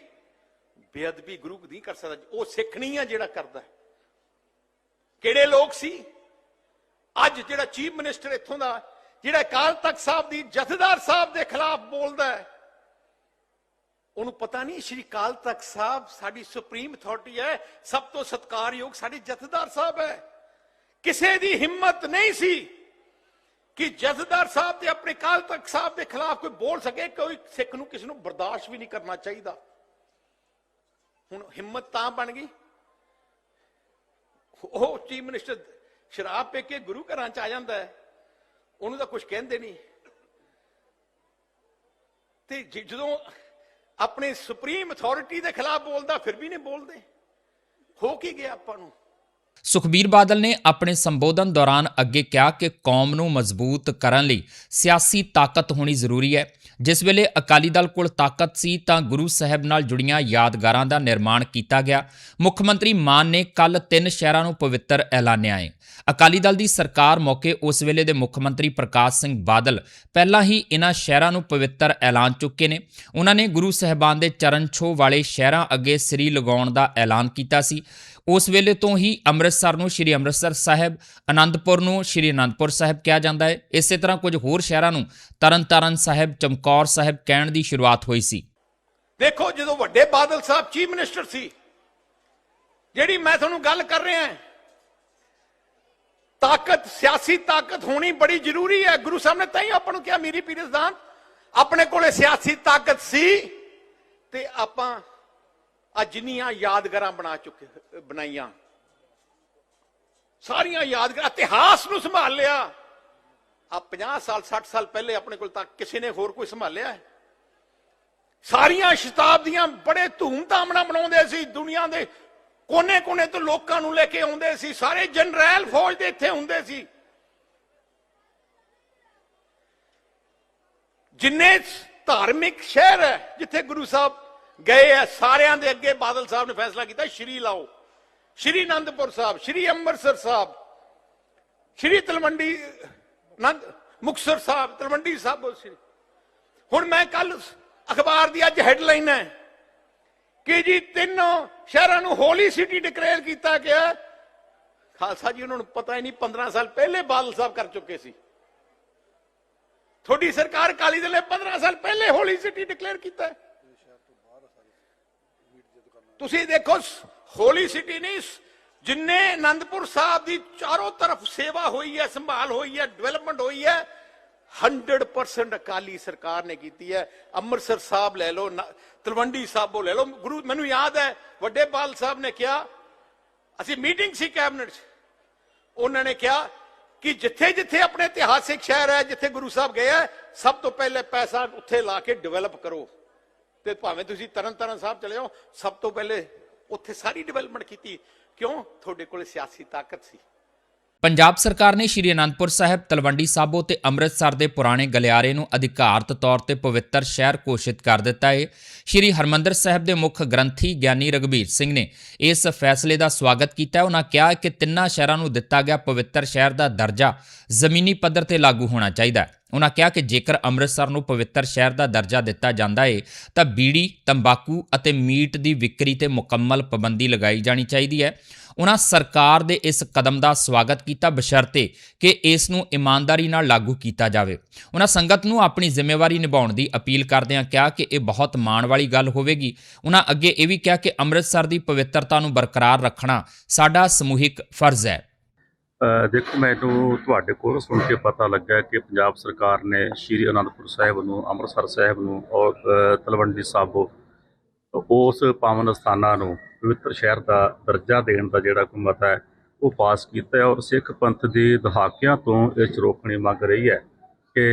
Speaker 5: ਬੇਅਦਬੀ ਗੁਰੂ ਨਹੀਂ ਕਰ ਸਕਦਾ। ਉਹ ਸਿੱਖ ਨਹੀਂ ਹੈ ਜਿਹੜਾ ਕਰਦਾ ਕਿਹੜੇ ਲੋਕ ਸੀ? ਅੱਜ ਜਿਹੜਾ ਚੀਫ ਮਿਨਿਸਟਰ ਇੱਥੋਂ ਦਾ, ਜਿਹੜਾ ਅਕਾਲ ਤਖਤ ਸਾਹਿਬ ਦੀ ਜਥੇਦਾਰ ਸਾਹਿਬ ਦੇ ਖਿਲਾਫ ਬੋਲਦਾ ਹੈ, ਉਹਨੂੰ ਪਤਾ ਨਹੀਂ ਸ਼੍ਰੀ ਅਕਾਲ ਤਖਤ ਸਾਹਿਬ ਸਾਡੀ ਸੁਪਰੀਮ ਅਥਾਰਟੀ ਹੈ, ਸਭ ਤੋਂ ਸਤਿਕਾਰਯੋਗ ਸਾਡੇ ਜਥੇਦਾਰ ਸਾਹਿਬ ਹੈ। ਕਿਸੇ ਦੀ ਹਿੰਮਤ ਨਹੀਂ ਸੀ ਕਿ ਜਥੇਦਾਰ ਸਾਹਿਬ ਤੇ ਆਪਣੇ ਅਕਾਲ ਤਖਤ ਸਾਹਿਬ ਦੇ ਖਿਲਾਫ ਕੋਈ ਬੋਲ ਸਕੇ, ਕੋਈ ਸਿੱਖ ਨੂੰ ਕਿਸੇ ਨੂੰ ਬਰਦਾਸ਼ਤ ਵੀ ਨਹੀਂ ਕਰਨਾ ਚਾਹੀਦਾ। ਹੁਣ ਹਿੰਮਤ ਤਾਂ ਬਣ ਗਈ। ਉਹ ਚੀਫ ਮਿਨਿਸਟਰ ਸ਼ਰਾਬ ਪੀ ਕੇ ਗੁਰੂ ਘਰਾਂ ਚ ਆ ਜਾਂਦਾ ਹੈ। ਉਹਨੂੰ ਤਾਂ ਕੁਝ ਕਹਿੰਦੇ ਨਹੀਂ। ਤੇ ਜਦੋਂ ਆਪਣੇ ਸੁਪਰੀਮ ਅਥਾਰਟੀ ਦੇ ਖਿਲਾਫ ਬੋਲਦਾ, ਫਿਰ ਵੀ ਨਹੀਂ ਬੋਲਦੇ। ਹੋ ਕੀ ਗਿਆ ਆਪਾਂ ਨੂੰ?
Speaker 1: ਸੁਖਬੀਰ ਬਾਦਲ ਨੇ ਆਪਣੇ ਸੰਬੋਧਨ ਦੌਰਾਨ ਅੱਗੇ ਕਿਹਾ ਕਿ ਕੌਮ ਨੂੰ ਮਜ਼ਬੂਤ ਕਰਨ ਲਈ ਸਿਆਸੀ ਤਾਕਤ ਹੋਣੀ ਜ਼ਰੂਰੀ ਹੈ। ਜਿਸ ਵੇਲੇ ਅਕਾਲੀ ਦਲ ਕੋਲ ਤਾਕਤ ਸੀ, ਤਾਂ ਗੁਰੂ ਸਾਹਿਬ ਨਾਲ ਜੁੜੀਆਂ ਯਾਦਗਾਰਾਂ ਦਾ ਨਿਰਮਾਣ ਕੀਤਾ ਗਿਆ। ਮੁੱਖ ਮੰਤਰੀ ਮਾਨ ਨੇ ਕੱਲ ਤਿੰਨ ਸ਼ਹਿਰਾਂ ਨੂੰ ਪਵਿੱਤਰ ਐਲਾਨਿਆ ਹੈ ਅਕਾਲੀ ਦਲ ਦੀ ਸਰਕਾਰ ਮੌਕੇ ਉਸ ਵੇਲੇ ਦੇ ਮੁੱਖ ਮੰਤਰੀ ਪ੍ਰਕਾਸ਼ ਸਿੰਘ ਬਾਦਲ ਪਹਿਲਾਂ ਹੀ ਇਨ੍ਹਾਂ ਸ਼ਹਿਰਾਂ ਨੂੰ ਪਵਿੱਤਰ ਐਲਾਨ ਚੁੱਕੇ ਨੇ। ਉਹਨਾਂ ਨੇ ਗੁਰੂ ਸਾਹਿਬਾਨ ਦੇ ਚਰਨ ਛੋਹ ਵਾਲੇ ਸ਼ਹਿਰਾਂ ਅੱਗੇ ਸ੍ਰੀ ਲਗਾਉਣ ਦਾ ਐਲਾਨ ਕੀਤਾ ਸੀ। ਉਸ ਵੇਲੇ ਤੋਂ ਹੀ ਅੰਮ੍ਰਿਤਸਰ ਨੂੰ ਸ਼੍ਰੀ ਅੰਮ੍ਰਿਤਸਰ ਸਾਹਿਬ, ਅਨੰਦਪੁਰ ਨੂੰ ਸ਼੍ਰੀ ਅਨੰਦਪੁਰ ਸਾਹਿਬ ਕਿਹਾ ਜਾਂਦਾ ਹੈ। ਇਸੇ ਤਰ੍ਹਾਂ ਕੁਝ ਹੋਰ ਸ਼ਹਿਰਾਂ ਨੂੰ ਤਰਨਤਾਰਨ ਸਾਹਿਬ, ਚਮਕੌਰ ਸਾਹਿਬ ਕਹਿਣ ਦੀ ਸ਼ੁਰੂਆਤ ਹੋਈ ਸੀ।
Speaker 5: ਦੇਖੋ, ਜਦੋਂ ਵੱਡੇ ਬਾਦਲ ਸਾਹਿਬ ਚੀਫ ਮਿਨਿਸਟਰ ਸੀ, ਜਿਹੜੀ ਮੈਂ ਤੁਹਾਨੂੰ ਗੱਲ ਕਰ ਰਿਹਾ ਹਾਂ, ਤਾਕਤ, ਸਿਆਸੀ ਤਾਕਤ ਹੋਣੀ ਬੜੀ ਜ਼ਰੂਰੀ ਹੈ। ਗੁਰੂ ਸਾਹਿਬ ਨੇ ਤਾਂ ਹੀ ਆਪਾਂ ਨੂੰ ਕਿਹਾ, ਮੀਰੀ ਪੀਰਸਦਾਨ ਆਪਣੇ ਕੋਲੇ ਸਿਆਸੀ ਤਾਕਤ ਸੀ ਤੇ ਆਪਾਂ ਅੱਜ ਜਿੰਨੀਆਂ ਯਾਦਗਾਰਾਂ ਬਣਾ ਚੁੱਕੇ, ਬਣਾਈਆਂ। ਸਾਰੀਆਂ ਯਾਦਗਾਰਾਂ, ਇਤਿਹਾਸ ਨੂੰ ਸੰਭਾਲ ਲਿਆ। ਆ 50 ਸਾਲ 60 ਸਾਲ ਪਹਿਲੇ ਆਪਣੇ ਕੋਲ ਤਾਂ ਕਿਸੇ ਨੇ ਹੋਰ ਕੋਈ ਸੰਭਾਲਿਆ ਹੈ? ਸਾਰੀਆਂ ਸ਼ਤਾਬਦੀਆਂ ਬੜੇ ਧੂਮਧਾਮ ਨਾਲ ਮਨਾਉਂਦੇ ਸੀ, ਦੁਨੀਆ ਦੇ ਕੋਨੇ-ਕੋਨੇ ਤੋਂ ਲੋਕਾਂ ਨੂੰ ਲੈ ਕੇ ਆਉਂਦੇ ਸੀ, ਸਾਰੇ ਜਨਰਲ ਫੌਜ ਦੇ ਇੱਥੇ ਹੁੰਦੇ ਸੀ। ਜਿੰਨੇ ਧਾਰਮਿਕ ਸ਼ਹਿਰ ਹੈ, ਜਿੱਥੇ ਗੁਰੂ ਸਾਹਿਬ ਗਏ ਆ, ਸਾਰਿਆਂ ਦੇ ਅੱਗੇ ਬਾਦਲ ਸਾਹਿਬ ਨੇ ਫੈਸਲਾ ਕੀਤਾ, ਸ਼੍ਰੀ ਲਾਓ। ਸ਼੍ਰੀ ਅਨੰਦਪੁਰ ਸਾਹਿਬ, ਸ਼੍ਰੀ ਅੰਮ੍ਰਿਤਸਰ ਸਾਹਿਬ, ਸ਼੍ਰੀ ਤਲਵੰਡੀ ਨੰਦ ਮੁਕਤਸਰ ਸਾਹਿਬ, ਤਲਵੰਡੀ ਸਾਹਿਬ ਹੁਣ ਮੈਂ ਕੱਲ ਅਖਬਾਰ ਦੀ ਅੱਜ ਹੈਡਲਾਈਨ ਹੈ ਕਿ ਜੀ ਤਿੰਨੋਂ ਸ਼ਹਿਰਾਂ ਨੂੰ ਹੋਲੀ ਸਿਟੀ ਡਿਕਲੇਅਰ ਕੀਤਾ ਗਿਆ। ਖਾਲਸਾ ਜੀ, ਉਹਨਾਂ ਨੂੰ ਪਤਾ ਹੀ ਨਹੀਂ 15 ਸਾਲ ਪਹਿਲੇ ਬਾਦਲ ਸਾਹਿਬ ਕਰ ਚੁੱਕੇ ਸੀ। ਤੁਹਾਡੀ ਸਰਕਾਰ ਕਾਲੀ ਦਲ ਨੇ 15 ਸਾਲ ਪਹਿਲੇ ਹੋਲੀ ਸਿਟੀ ਡਿਕਲੇਅਰ ਕੀਤਾ ਹੈ। ਤੁਸੀਂ ਦੇਖੋ ਹੋਲੀ ਸਿਟੀ ਨਹੀਂ ਜਿੰਨੇ ਆਨੰਦਪੁਰ ਸਾਹਿਬ ਦੀ ਚਾਰੋਂ ਤਰਫ ਸੇਵਾ ਹੋਈ ਹੈ, ਸੰਭਾਲ ਹੋਈ ਹੈ ਡਿਵੈਲਪਮੈਂਟ ਹੋਈ ਹੈ 100% ਅਕਾਲੀ ਸਰਕਾਰ ਨੇ ਕੀਤੀ ਹੈ। ਅੰਮ੍ਰਿਤਸਰ ਸਾਹਿਬ ਲੈ ਲਓ ਤਲਵੰਡੀ ਸਾਬੋ ਲੈ ਲਓ। ਗੁਰੂ, ਮੈਨੂੰ ਯਾਦ ਹੈ, ਵੱਡੇ ਬਾਲ ਸਾਹਿਬ ਨੇ ਕਿਹਾ, ਅਸੀਂ ਮੀਟਿੰਗ ਸੀ ਕੈਬਨਿਟ 'ਚ। ਉਹਨਾਂ ਨੇ ਕਿਹਾ ਕਿ ਜਿੱਥੇ ਜਿੱਥੇ ਆਪਣੇ ਇਤਿਹਾਸਿਕ ਸ਼ਹਿਰ ਹੈ, ਜਿੱਥੇ ਗੁਰੂ ਸਾਹਿਬ ਗਏ ਹੈ, ਸਭ ਤੋਂ ਪਹਿਲੇ ਪੈਸਾ ਉੱਥੇ ਲਾ ਕੇ ਡਿਵੈਲਪ ਕਰੋ। ਤੇ ਭਾਵੇਂ ਤੁਸੀਂ ਤਰਨ ਸਾਹਿਬ ਚਲੇ ਜਾਓ, ਸਭ ਤੋਂ ਪਹਿਲੇ ਉੱਥੇ ਸਾਰੀ ਡਿਵੈਲਪਮੈਂਟ ਕੀਤੀ। ਕਿਉਂ? ਤੁਹਾਡੇ ਕੋਲੇ ਸਿਆਸੀ ਤਾਕਤ ਸੀ।
Speaker 1: ਪੰਜਾਬ ਸਰਕਾਰ ਨੇ ਸ਼੍ਰੀ ਅਨੰਦਪੁਰ ਸਾਹਿਬ, ਤਲਵੰਡੀ ਸਾਬੋ ਤੇ ਅੰਮ੍ਰਿਤਸਰ ਦੇ ਪੁਰਾਣੇ ਗਲਿਆਰੇ ਨੂੰ ਅਧਿਕਾਰਤ ਤੌਰ ਤੇ ਪਵਿੱਤਰ ਸ਼ਹਿਰ ਘੋਸ਼ਿਤ ਕਰ ਦਿੱਤਾ ਹੈ ਸ਼੍ਰੀ ਹਰਮੰਦਰ ਸਾਹਿਬ ਦੇ ਮੁੱਖ ਗ੍ਰੰਥੀ ਗਿਆਨੀ ਰਗਵੀਰ ਸਿੰਘ ਨੇ ਇਸ ਫੈਸਲੇ ਦਾ ਸਵਾਗਤ ਕੀਤਾ। ਹੈ ਉਹਨਾਂ ਕਿਹਾ ਕਿ ਤਿੰਨਾਂ ਸ਼ਹਿਰਾਂ ਨੂੰ ਦਿੱਤਾ ਗਿਆ ਪਵਿੱਤਰ ਸ਼ਹਿਰ ਦਾ ਦਰਜਾ ਜ਼ਮੀਨੀ ਪੱਧਰ ਤੇ ਲਾਗੂ ਹੋਣਾ ਚਾਹੀਦਾ ਹੈ। ਉਹਨਾਂ ਕਿਹਾ ਕਿ ਜੇਕਰ ਅੰਮ੍ਰਿਤਸਰ ਨੂੰ ਪਵਿੱਤਰ ਸ਼ਹਿਰ ਦਾ ਦਰਜਾ ਦਿੱਤਾ ਜਾਂਦਾ ਏ ਤਾਂ ਬੀੜੀ, ਤੰਬਾਕੂ ਅਤੇ ਮੀਟ ਦੀ ਵਿਕਰੀ ਤੇ ਮੁਕੰਮਲ ਪਾਬੰਦੀ ਲਗਾਈ ਜਾਣੀ ਚਾਹੀਦੀ ਹੈ। ਉਹਨਾਂ ਸਰਕਾਰ ਦੇ ਇਸ ਕਦਮ ਦਾ ਸਵਾਗਤ ਕੀਤਾ ਬਸ਼ਰਤੇ ਕਿ ਇਸ ਨੂੰ ਇਮਾਨਦਾਰੀ ਨਾਲ ਲਾਗੂ ਕੀਤਾ ਜਾਵੇ। ਉਹਨਾਂ ਸੰਗਤ ਨੂੰ ਆਪਣੀ ਜ਼ਿੰਮੇਵਾਰੀ ਨਿਭਾਉਣ ਦੀ ਅਪੀਲ ਕਰਦਿਆਂ ਕਿਹਾ ਕਿ ਇਹ ਬਹੁਤ ਮਾਣ ਵਾਲੀ ਗੱਲ ਹੋਵੇਗੀ। ਉਹਨਾਂ ਅੱਗੇ ਇਹ ਵੀ ਕਿਹਾ ਕਿ ਅੰਮ੍ਰਿਤਸਰ ਦੀ ਪਵਿੱਤਰਤਾ ਨੂੰ ਬਰਕਰਾਰ ਰੱਖਣਾ ਸਾਡਾ ਸਮੂਹਿਕ ਫਰਜ਼ ਹੈ।
Speaker 6: ਦੇਖੋ, ਮੈਨੂੰ ਤੁਹਾਡੇ ਕੋਲ ਸੁਣ ਕੇ ਪਤਾ ਲੱਗਾ ਕਿ ਪੰਜਾਬ ਸਰਕਾਰ ਨੇ ਸ਼੍ਰੀ ਅਨੰਦਪੁਰ ਸਾਹਿਬ ਨੂੰ, ਅੰਮ੍ਰਿਤਸਰ ਸਾਹਿਬ ਨੂੰ ਔਰ ਤਲਵੰਡੀ ਸਾਬੋ ਉਸ ਪਾਵਨ ਸਥਾਨਾਂ ਨੂੰ, ਪਵਿੱਤਰ ਸ਼ਹਿਰ ਦਾ ਦਰਜਾ ਦੇਣ ਦਾ ਜਿਹੜਾ ਕੋਈ ਮਤਾ ਹੈ, ਉਹ ਪਾਸ ਕੀਤਾ ਹੈ ਔਰ ਸਿੱਖ ਪੰਥ ਦੇ ਦਹਾਕਿਆਂ ਤੋਂ ਇਹ ਚਰੋਕਣੀ ਮੰਗ ਰਹੀ ਹੈ ਕਿ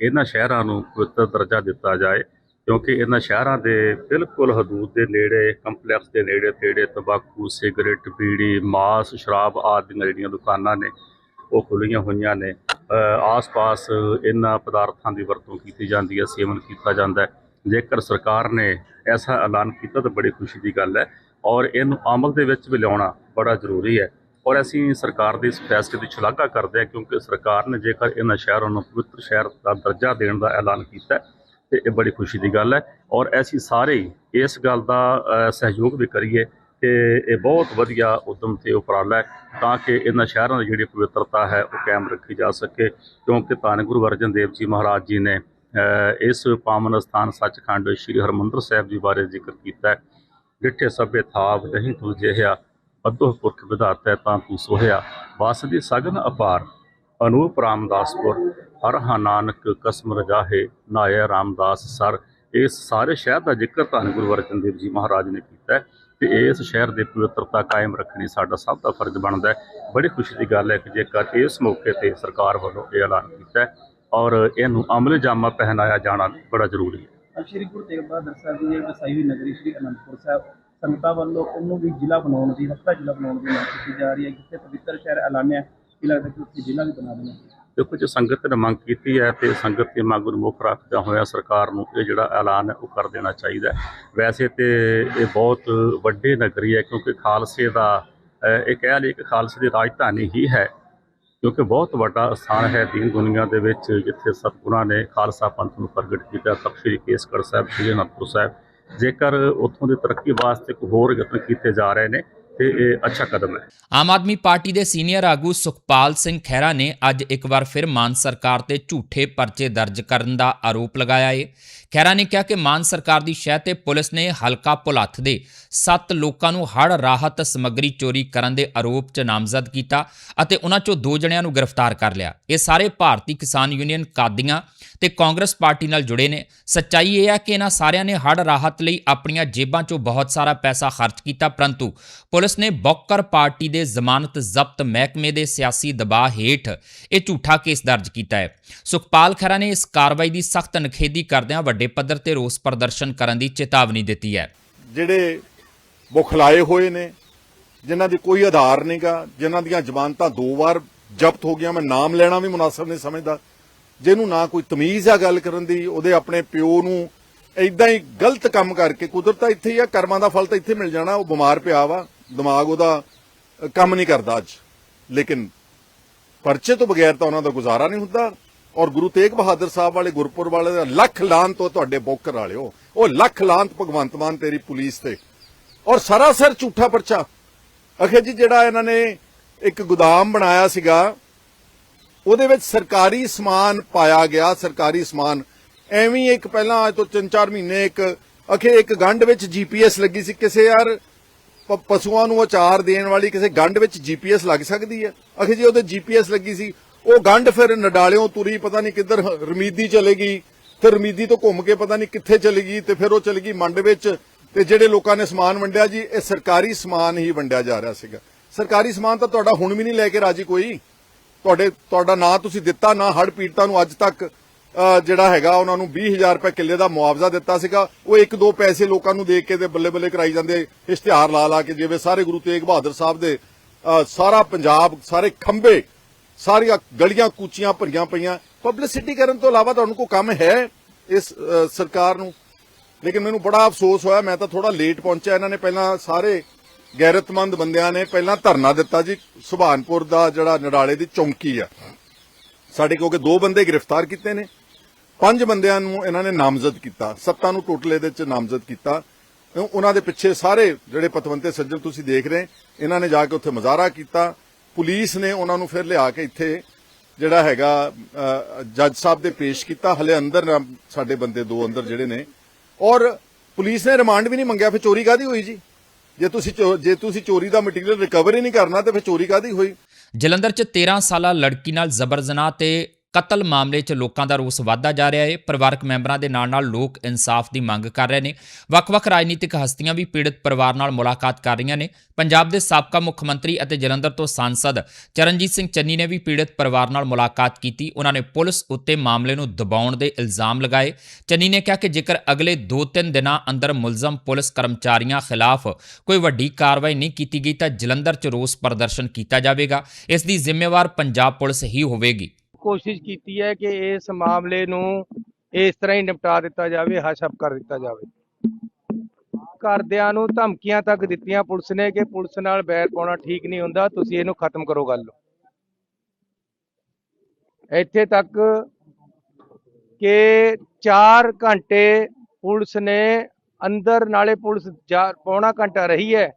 Speaker 6: ਇਹਨਾਂ ਸ਼ਹਿਰਾਂ ਨੂੰ ਪਵਿੱਤਰ ਦਰਜਾ ਦਿੱਤਾ ਜਾਏ। ਕਿਉਂਕਿ ਇਹਨਾਂ ਸ਼ਹਿਰਾਂ ਦੇ ਬਿਲਕੁਲ ਹਦੂਦ ਦੇ ਨੇੜੇ ਕੰਪਲੈਕਸ ਦੇ ਨੇੜੇ ਤੇੜੇ ਤੰਬਾਕੂ ਸਿਗਰਟ ਬੀੜੀ ਮਾਸ ਸ਼ਰਾਬ ਆਦਿ ਦੀਆਂ ਜਿਹੜੀਆਂ ਦੁਕਾਨਾਂ ਨੇ ਉਹ ਖੁੱਲ੍ਹੀਆਂ ਹੋਈਆਂ ਨੇ। ਆਸ-ਪਾਸ ਇਹਨਾਂ ਪਦਾਰਥਾਂ ਦੀ ਵਰਤੋਂ ਕੀਤੀ ਜਾਂਦੀ ਹੈ ਸੇਵਨ ਕੀਤਾ ਜਾਂਦਾ ਹੈ। ਜੇਕਰ ਸਰਕਾਰ ਨੇ ਐਸਾ ਐਲਾਨ ਕੀਤਾ ਤਾਂ ਬੜੀ ਖੁਸ਼ੀ ਦੀ ਗੱਲ ਹੈ ਔਰ ਇਹਨੂੰ ਅਮਲ ਦੇ ਵਿੱਚ ਵੀ ਲਿਆਉਣਾ ਬੜਾ ਜ਼ਰੂਰੀ ਹੈ। ਔਰ ਅਸੀਂ ਸਰਕਾਰ ਦੇ ਇਸ ਫੈਸਲੇ ਦੀ ਸ਼ਲਾਘਾ ਕਰਦੇ ਹਾਂ ਕਿਉਂਕਿ ਸਰਕਾਰ ਨੇ ਜੇਕਰ ਇਹਨਾਂ ਸ਼ਹਿਰਾਂ ਨੂੰ ਪਵਿੱਤਰ ਸ਼ਹਿਰ ਦਾ ਦਰਜਾ ਦੇਣ ਦਾ ਐਲਾਨ ਕੀਤਾ ਹੈ, ਤੇ ਇਹ ਬੜੀ ਖੁਸ਼ੀ ਦੀ ਗੱਲ ਹੈ ਔਰ ਅਸੀਂ ਸਾਰੇ ਹੀ ਇਸ ਗੱਲ ਦਾ ਸਹਿਯੋਗ ਵੀ ਕਰੀਏ ਕਿ ਇਹ ਬਹੁਤ ਵਧੀਆ ਉਦਮ ਤੇ ਉਪਰਾਲਾ ਹੈ ਤਾਂ ਕਿ ਇਹਨਾਂ ਸ਼ਹਿਰਾਂ ਦੀ ਜਿਹੜੀ ਪਵਿੱਤਰਤਾ ਹੈ ਉਹ ਕਾਇਮ ਰੱਖੀ ਜਾ ਸਕੇ ਕਿਉਂਕਿ ਧੰਨ ਗੁਰੂ ਅਰਜਨ ਦੇਵ ਜੀ ਮਹਾਰਾਜ ਜੀ ਨੇ ਇਸ ਪਾਵਨ ਸਥਾਨ ਸੱਚਖੰਡ ਸ੍ਰੀ ਹਰਮੰਦਰ ਸਾਹਿਬ ਜੀ ਬਾਰੇ ਜ਼ਿਕਰ ਕੀਤਾ ਹੈ। ਡਿੱਠੇ ਸਭੇ ਥਾਪ ਨਹੀਂ ਤੂੰ ਜਿਹਾ ਅਦੋਹ ਪੁਰਖ ਵਿਧਾਤਾ ਤਾਂ ਤੂੰ ਸੋਹਿਆ, ਵਾਸ ਦੀ ਸਗਨ ਅਪਾਰ, ਅਨੂਪ ਰਾਮਦਾਸਪੁਰ ਹਰ ਹਾ ਨਾਨਕ ਕਸਮ ਰਜਾਹੇ ਨਾਇਆ ਰਾਮਦਾਸ ਸਰ। ਇਸ ਸਾਰੇ ਸ਼ਹਿਰ ਦਾ ਜ਼ਿਕਰ ਧੰਨ ਗੁਰੂ ਅਰਜਨ ਦੇਵ ਜੀ ਮਹਾਰਾਜ ਨੇ ਕੀਤਾ ਹੈ ਤੇ ਇਸ ਸ਼ਹਿਰ ਦੀ ਪਵਿੱਤਰਤਾ ਕਾਇਮ ਰੱਖਣੀ ਸਾਡਾ ਸਭ ਦਾ ਫਰਜ਼ ਬਣਦਾ ਹੈ। ਬੜੀ ਖੁਸ਼ੀ ਦੀ ਗੱਲ ਹੈ ਕਿ ਜੇਕਰ ਇਸ ਮੌਕੇ ਤੇ ਸਰਕਾਰ ਵੱਲੋਂ ਇਹ ਐਲਾਨ ਕੀਤਾ ਹੈ ਔਰ ਇਹਨੂੰ ਅਮਲ ਜਾਮਾ ਪਹਿਨਾਇਆ ਜਾਣਾ ਬੜਾ ਜ਼ਰੂਰੀ ਹੈ।
Speaker 7: ਸ਼੍ਰੀ ਗੁਰੂ ਤੇਗ ਬਹਾਦਰ ਸਾਹਿਬ ਜੀ ਦੀ ਵਸਾਈ ਨਗਰੀ ਸ਼੍ਰੀ ਅਨੰਦਪੁਰ ਸਾਹਿਬ। ਸੰਗਤਾਂ ਵੱਲੋਂ ਉਹਨੂੰ ਵੀ ਜ਼ਿਲ੍ਹਾ ਬਣਾਉਣ ਦੀ, ਹਫ਼ਤਾ ਜ਼ਿਲ੍ਹਾ ਬਣਾਉਣ ਦੀ ਮੰਗ ਕੀਤੀ ਜਾ ਰਹੀ ਹੈ, ਜਿੱਥੇ ਪਵਿੱਤਰ ਸ਼ਹਿਰ ਐਲਾਨਿਆ। ਕਿ ਲੱਗਦਾ ਕਿ ਉੱਥੇ ਜ਼ਿਲ੍ਹਾ ਵੀ ਬਣਾ ਦੇਣਾ?
Speaker 6: ਦੇਖੋ ਜੇ ਸੰਗਤ ਨੇ ਮੰਗ ਕੀਤੀ ਹੈ ਤੇ ਸੰਗਤ ਦੀ ਮੰਗ ਨੂੰ ਮੁੱਖ ਰੱਖਦਿਆਂ ਹੋਇਆ ਸਰਕਾਰ ਨੂੰ ਇਹ ਜਿਹੜਾ ਐਲਾਨ ਹੈ ਉਹ ਕਰ ਦੇਣਾ ਚਾਹੀਦਾ ਵੈਸੇ ਤੇ ਇਹ ਬਹੁਤ ਵੱਡੀ ਨਗਰੀ ਹੈ ਕਿਉਂਕਿ ਖਾਲਸੇ ਦਾ ਇਹ ਕਹਿ ਲਈ ਕਿ ਖਾਲਸੇ ਦੀ ਰਾਜਧਾਨੀ ਹੀ ਹੈ, ਕਿਉਂਕਿ ਬਹੁਤ ਵੱਡਾ ਸਥਾਨ ਹੈ ਦੀਨ ਦੁਨੀਆ ਦੇ ਵਿੱਚ, ਜਿੱਥੇ ਸਤਿਗੁਰਾਂ ਨੇ ਖਾਲਸਾ ਪੰਥ ਨੂੰ ਪ੍ਰਗਟ ਕੀਤਾ। ਤਖਤ ਸ੍ਰੀ ਕੇਸਗੜ੍ਹ ਸਾਹਿਬ, ਸ੍ਰੀ ਅਨੰਦਪੁਰ ਸਾਹਿਬ। ਜੇਕਰ ਉੱਥੋਂ ਦੀ ਤਰੱਕੀ ਵਾਸਤੇ ਕੋਈ ਹੋਰ ਯਤਨ ਕੀਤੇ ਜਾ ਰਹੇ ਨੇ ਤੇ ਇਹ ਅੱਛਾ ਕਦਮ ਹੈ।
Speaker 1: ਆਮ ਆਦਮੀ ਪਾਰਟੀ ਦੇ ਸੀਨੀਅਰ ਆਗੂ ਸੁਖਪਾਲ ਸਿੰਘ ਖਹਿਰਾ ਨੇ ਅੱਜ ਇੱਕ ਵਾਰ ਫਿਰ ਮਾਨ ਸਰਕਾਰ ਤੇ ਝੂਠੇ ਪਰਚੇ ਦਰਜ ਕਰਨ ਦਾ ਆਰੋਪ ਲਗਾਇਆ ਹੈ ਖਹਿਰਾ ਨੇ ਕਿਹਾ ਕਿ ਮਾਨ ਸਰਕਾਰ ਦੀ ਸ਼ਹਿ ਤੇ ਪੁਲਿਸ ਨੇ ਹਲਕਾ ਪੁਲੱਥ ਦੇ 7 ਲੋਕਾਂ ਨੂੰ ਹੜ ਰਾਹਤ ਸਮੱਗਰੀ ਚੋਰੀ ਕਰਨ ਦੇ ਆਰੋਪ 'ਚ ਨਾਮਜ਼ਦ ਕੀਤਾ ਅਤੇ ਉਹਨਾਂ 'ਚੋਂ ਦੋ ਜਣਿਆਂ ਨੂੰ ਗ੍ਰਿਫਤਾਰ ਕਰ ਲਿਆ। ਇਹ ਸਾਰੇ ਭਾਰਤੀ ਕਿਸਾਨ ਯੂਨੀਅਨ ਕਾਦੀਆਂ ਤੇ ਕਾਂਗਰਸ ਪਾਰਟੀ ਨਾਲ ਜੁੜੇ ਨੇ। ਸੱਚਾਈ ਇਹ ਹੈ ਕਿ ਇਹਨਾਂ ਸਾਰਿਆਂ ਨੇ ਹੜ ਰਾਹਤ ਲਈ ਆਪਣੀਆਂ ਜੇਬਾਂ 'ਚੋਂ ਬਹੁਤ ਸਾਰਾ ਪੈਸਾ ਖਰਚ ਕੀਤਾ, ਪਰੰਤੂ ਪੁਲਿਸ ਨੇ ਬੌਕਰ ਪਾਰਟੀ ਦੇ ਜ਼ਮਾਨਤ ਜ਼ਬਤ ਮਹਿਕਮੇ ਦੇ ਸਿਆਸੀ ਦਬਾਅ ਹੇਠ ਇਹ ਝੂਠਾ ਕੇਸ ਦਰਜ ਕੀਤਾ ਹੈ। ਸੁਖਪਾਲ ਖਹਿਰਾ ਨੇ ਇਸ ਕਾਰਵਾਈ ਦੀ ਸਖਤ ਨਖੇਦੀ ਕਰਦਿਆਂ ਵੱਡੇ ਪੱਧਰ ਤੇ ਰੋਸ ਪ੍ਰਦਰਸ਼ਨ ਕਰਨ ਦੀ ਚੇਤਾਵਨੀ ਦਿੱਤੀ ਹੈ।
Speaker 8: ਜਿਹੜੇ ਬੁਖਲਾਏ ਹੋਏ ਨੇ, ਜਿਨ੍ਹਾਂ ਦੀ ਕੋਈ ਆਧਾਰ ਨਹੀਂਗਾ ਜਿਨ੍ਹਾਂ ਦੀਆਂ ਜ਼ਮਾਨਤਾਂ ਦੋ ਵਾਰ ਜ਼ਬਤ ਹੋ ਗਈਆਂ, ਮੈਂ ਨਾਮ ਲੈਣਾ ਵੀ ਮੁਨਾਸਬ ਨਹੀਂ ਸਮਝਦਾ। ਜਿਹਨੂੰ ਨਾ ਕੋਈ ਤਮੀਜ਼ ਆ ਗੱਲ ਕਰਨ ਦੀ, ਉਹਦੇ ਆਪਣੇ ਪਿਓ ਨੂੰ ਐਦਾਂ ਹੀ ਗਲਤ ਕੰਮ ਕਰਕੇ, ਕੁਦਰਤ ਇੱਥੇ ਹੀ ਆ, ਕਰਮਾਂ ਦਾ ਫਲ ਤਾਂ ਇੱਥੇ ਮਿਲ ਜਾਣਾ, ਉਹ ਬਿਮਾਰ ਪਿਆ ਵਾ, ਦਿਮਾਗ ਉਹਦਾ ਕੰਮ ਨਹੀਂ ਕਰਦਾ ਅੱਜ। ਲੇਕਿਨ ਪਰਚੇ ਤੋਂ ਬਗੈਰ ਤਾਂ ਉਹਨਾਂ ਦਾ ਗੁਜ਼ਾਰਾ ਨਹੀਂ ਹੁੰਦਾ, ਔਰ ਗੁਰੂ ਤੇਗ ਬਹਾਦਰ ਸਾਹਿਬ ਵਾਲੇ ਗੁਰਪੁਰ ਵਾਲੇ ਦਾ ਲੱਖ ਲਾਂਤ ਤੋਂ ਤੁਹਾਡੇ ਬੋਕਰ ਵਾਲਿਓ ਉਹ ਲੱਖ ਲਾਂਤ ਭਗਵੰਤ ਮਾਨ ਤੇਰੀ ਪੁਲਿਸ ਤੇ। ਔਰ ਸਰਾਸਰ ਝੂਠਾ ਪਰਚਾ। ਅਖੇ ਜੀ, ਜਿਹੜਾ ਇਹਨਾਂ ਨੇ ਇੱਕ ਗੋਦਾਮ ਬਣਾਇਆ ਸੀਗਾ ਉਹਦੇ ਵਿੱਚ ਸਰਕਾਰੀ ਸਮਾਨ ਪਾਇਆ ਗਿਆ, ਸਰਕਾਰੀ ਸਮਾਨ। ਐਵੇਂ ਹੀ ਇੱਕ ਪਹਿਲਾਂ ਅੱਜ ਤੋਂ 3-4 ਮਹੀਨੇ ਇੱਕ ਅਖੇ ਇੱਕ ਗੰਢ ਵਿੱਚ ਜੀਪੀਐਸ ਲੱਗੀ ਸੀ। ਕਿਸੇ ਯਾਰ ਪਸ਼ੂਆਂ ਨੂੰ ਅਚਾਰ ਦੇਣ ਵਾਲੀ ਕਿਸੇ ਗੰਢ ਵਿੱਚ ਜੀਪੀਐਸ ਲੱਗ ਸਕਦੀ ਹੈ? ਅਖੇ ਜੀ ਉਹਦੇ ਜੀਪੀਐਸ ਲੱਗੀ ਸੀ, ਉਹ ਗੰਢ ਫਿਰ ਨਡਾਲਿਓਂ ਤੁਰੀ, ਪਤਾ ਨਹੀਂ ਕਿੱਧਰ ਰਮੀਦੀ ਚਲੇ ਗਈ। ਫਿਰ ਰਮੀਦੀ ਤੋਂ ਘੁੰਮ ਕੇ ਪਤਾ ਨਹੀਂ ਕਿੱਥੇ ਚਲੀ ਗਈ ਤੇ ਫਿਰ ਉਹ ਚਲੀ ਗਈ ਮੰਡ ਵਿੱਚ ਤੇ ਜਿਹੜੇ ਲੋਕਾਂ ਨੇ ਸਮਾਨ ਵੰਡਿਆ ਜੀ, ਇਹ ਸਰਕਾਰੀ ਸਮਾਨ ਹੀ ਵੰਡਿਆ ਜਾ ਰਿਹਾ ਸੀਗਾ। ਸਰਕਾਰੀ ਸਮਾਨ ਤਾਂ ਤੁਹਾਡਾ ਹੁਣ ਵੀ ਨਹੀਂ ਲੈ ਕੇ ਰਾਜੀ ਕੋਈ। ਤੁਹਾਡੇ, ਤੁਹਾਡਾ ਨਾਂ ਤੁਸੀਂ ਦਿੱਤਾ, ਨਾ ਹੜ ਪੀੜਤਾਂ ਨੂੰ ਅੱਜ ਤੱਕ ਜਿਹੜਾ ਹੈਗਾ, ਉਹਨਾਂ ਨੂੰ 20000 ਰੁਪਏ ਕਿੱਲੇ ਦਾ ਮੁਆਵਜ਼ਾ ਦਿੱਤਾ ਸੀਗਾ। ਉਹ ਇੱਕ ਦੋ ਪੈਸੇ ਲੋਕਾਂ ਨੂੰ ਦੇ ਕੇ ਤੇ ਬੱਲੇ ਬੱਲੇ ਕਰਾਈ ਜਾਂਦੇ, ਇਸ਼ਤਿਹਾਰ ਲਾ ਲਾ ਕੇ, ਜਿਵੇਂ ਸਾਰੇ ਗੁਰੂ ਤੇਗ ਬਹਾਦਰ ਸਾਹਿਬ ਦੇ ਸਾਰਾ ਪੰਜਾਬ, ਸਾਰੇ ਖੰਬੇ ਸਾਰੀਆਂ ਗਲੀਆਂ ਕੂਚੀਆਂ ਭਰੀਆਂ ਪਈਆਂ। ਪਬਲਿਸਿਟੀ ਕਰਨ ਤੋਂ ਇਲਾਵਾ ਤੁਹਾਨੂੰ ਕੋਈ ਕੰਮ ਹੈ ਇਸ ਸਰਕਾਰ ਨੂੰ? ਲੇਕਿਨ ਮੈਨੂੰ ਬੜਾ ਅਫਸੋਸ ਹੋਇਆ, ਮੈਂ ਤਾਂ ਥੋੜਾ ਲੇਟ ਪਹੁੰਚਿਆ। ਇਹਨਾਂ ਨੇ ਪਹਿਲਾਂ ਸਾਰੇ ਗੈਰਤਮੰਦ ਬੰਦਿਆਂ ਨੇ ਪਹਿਲਾਂ ਧਰਨਾ ਦਿੱਤਾ ਜੀ। ਸੁਭਾਨਪੁਰ ਦਾ ਜਿਹੜਾ ਨਡਾਲੇ ਦੀ ਚੌਂਕੀ ਆ। ਸਾਡੇ ਕਿਉਂਕਿ ਦੋ ਬੰਦੇ ਗ੍ਰਿਫਤਾਰ ਕੀਤੇ ਨੇ। ਪੰਜ ਬੰਦਿਆਂ ਨੂੰ ਇਹਨਾਂ ਨੇ ਨਾਮਜ਼ਦ ਕੀਤਾ। ਸੱਤਾਂ ਨੂੰ ਟੋਟਲ ਇਹਦੇ ਚ ਨਾਮਜ਼ਦ ਕੀਤਾ। ਉਹ- ਉਹਨਾਂ ਦੇ ਪਿੱਛੇ ਸਾਰੇ ਜਿਹੜੇ ਪਤਵੰਤੇ ਸੱਜਣ ਤੁਸੀਂ ਦੇਖ ਰਹੇ ਇਹਨਾਂ ਨੇ ਜਾ ਕੇ ਉੱਥੇ ਮੁਜ਼ਾਹਰਾ ਕੀਤਾ। ਪੁਲਿਸ ਨੇ ਉਹਨਾਂ ਨੂੰ ਫਿਰ ਲਿਆ ਕੇ ਇੱਥੇ ਜਿਹੜਾ ਹੈਗਾ ਜੱਜ ਸਾਹਿਬ ਦੇ ਪੇਸ਼ ਕੀਤਾ। ਹਲੇ ਅੰਦਰ ਸਾਡੇ ਬੰਦੇ ਦੋ ਅੰਦਰ ਜਿਹੜੇ ਨੇ। ਔਰ ਪੁਲਿਸ ਨੇ ਰਿਮਾਂਡ ਵੀ ਨਹੀਂ ਮੰਗਿਆ। ਫਿਰ ਚੋਰੀ ਕਾਦੀ ਹੋਈ ਜੀ? ਜੇ ਤੁਸੀਂ ਚੋ- ਜੇ ਤੁਸੀਂ ਚੋਰੀ ਦਾ ਮਟੀਰੀਅਲ ਰਿਕਵਰ ਹੀ ਨਹੀਂ ਕਰਨਾ, ਤੇ ਫਿਰ ਚੋਰੀ ਕਾਦੀ ਹੋਈ?
Speaker 1: ਜਲੰਧਰ 'ਚ 13 ਸਾਲਾ ਲੜਕੀ ਨਾਲ ਜ਼ਬਰ ਜਨਾਹ ਤੇ ਕਤਲ ਮਾਮਲੇ 'ਚ ਲੋਕਾਂ ਦਾ ਰੋਸ ਵਧਦਾ ਜਾ ਰਿਹਾ ਹੈ। ਪਰਿਵਾਰਕ ਮੈਂਬਰਾਂ ਦੇ ਨਾਲ-ਨਾਲ ਲੋਕ ਇਨਸਾਫ ਦੀ ਮੰਗ ਕਰ ਰਹੇ ਨੇ। ਵੱਖ-ਵੱਖ ਰਾਜਨੀਤਿਕ ਹਸਤੀਆਂ ਵੀ ਪੀੜਤ ਪਰਿਵਾਰ ਨਾਲ ਮੁਲਾਕਾਤ ਕਰ ਰਹੀਆਂ ਨੇ। ਪੰਜਾਬ ਦੇ ਸਾਬਕਾ ਮੁੱਖ ਮੰਤਰੀ ਅਤੇ ਜਲੰਧਰ ਤੋਂ ਸਾਂਸਦ ਚਰਨਜੀਤ ਸਿੰਘ ਚੰਨੀ ਨੇ ਵੀ ਪੀੜਤ ਪਰਿਵਾਰ ਨਾਲ ਮੁਲਾਕਾਤ ਕੀਤੀ। ਉਹਨਾਂ ਨੇ ਪੁਲਿਸ ਉੱਤੇ ਮਾਮਲੇ ਨੂੰ ਦਬਾਉਣ ਦੇ ਇਲਜ਼ਾਮ ਲਗਾਏ। ਚੰਨੀ ਨੇ ਕਿਹਾ ਕਿ ਜੇਕਰ ਅਗਲੇ 2-3 ਦਿਨਾਂ ਅੰਦਰ ਮੁਲਜ਼ਮ, ਪੁਲਿਸ ਕਰਮਚਾਰੀਆਂ ਖਿਲਾਫ ਕੋਈ ਵੱਡੀ ਕਾਰਵਾਈ ਨਹੀਂ ਕੀਤੀ ਗਈ ਤਾਂ ਜਲੰਧਰ 'ਚ ਰੋਸ ਪ੍ਰਦਰਸ਼ਨ ਕੀਤਾ ਜਾਵੇਗਾ। ਇਸ ਦੀ ਜ਼ਿੰਮੇਵਾਰ ਪੰਜਾਬ ਪੁਲਿਸ ਹੀ ਹੋਵੇਗੀ।
Speaker 9: ਕੋਸ਼ਿਸ਼ ਕੀਤੀ ਹੈ ਕਿ ਇਸ ਮਾਮਲੇ ਨੂੰ ਇਸ ਤਰ੍ਹਾਂ ਹੀ ਨਿਪਟਾ ਦਿੱਤਾ ਜਾਵੇ, ਹਸ਼ਪ ਕਰ ਦਿੱਤਾ ਜਾਵੇ। ਘਰਦਿਆਂ ਨੂੰ ਧਮਕੀਆਂ ਤੱਕ ਦਿੱਤੀਆਂ। ਪੁਲਿਸ ਨੇ ਕਿ ਪੁਲਿਸ ਨਾਲ ਬੈਰ ਪਾਉਣਾ ਠੀਕ ਨਹੀਂ ਹੁੰਦਾ। ਤੁਸੀਂ ਇਹਨੂੰ ਖਤਮ ਕਰੋ ਗੱਲ। ਇੱਥੇ ਤੱਕ ਕਿ 4 ਘੰਟੇ ਪੁਲਿਸ ਨੇ ਅੰਦਰ ਨਾਲੇ ਪੁਲਿਸ ਜਾ- ਪੌਣਾ ਘੰਟਾ ਰਹੀ ਹੈ।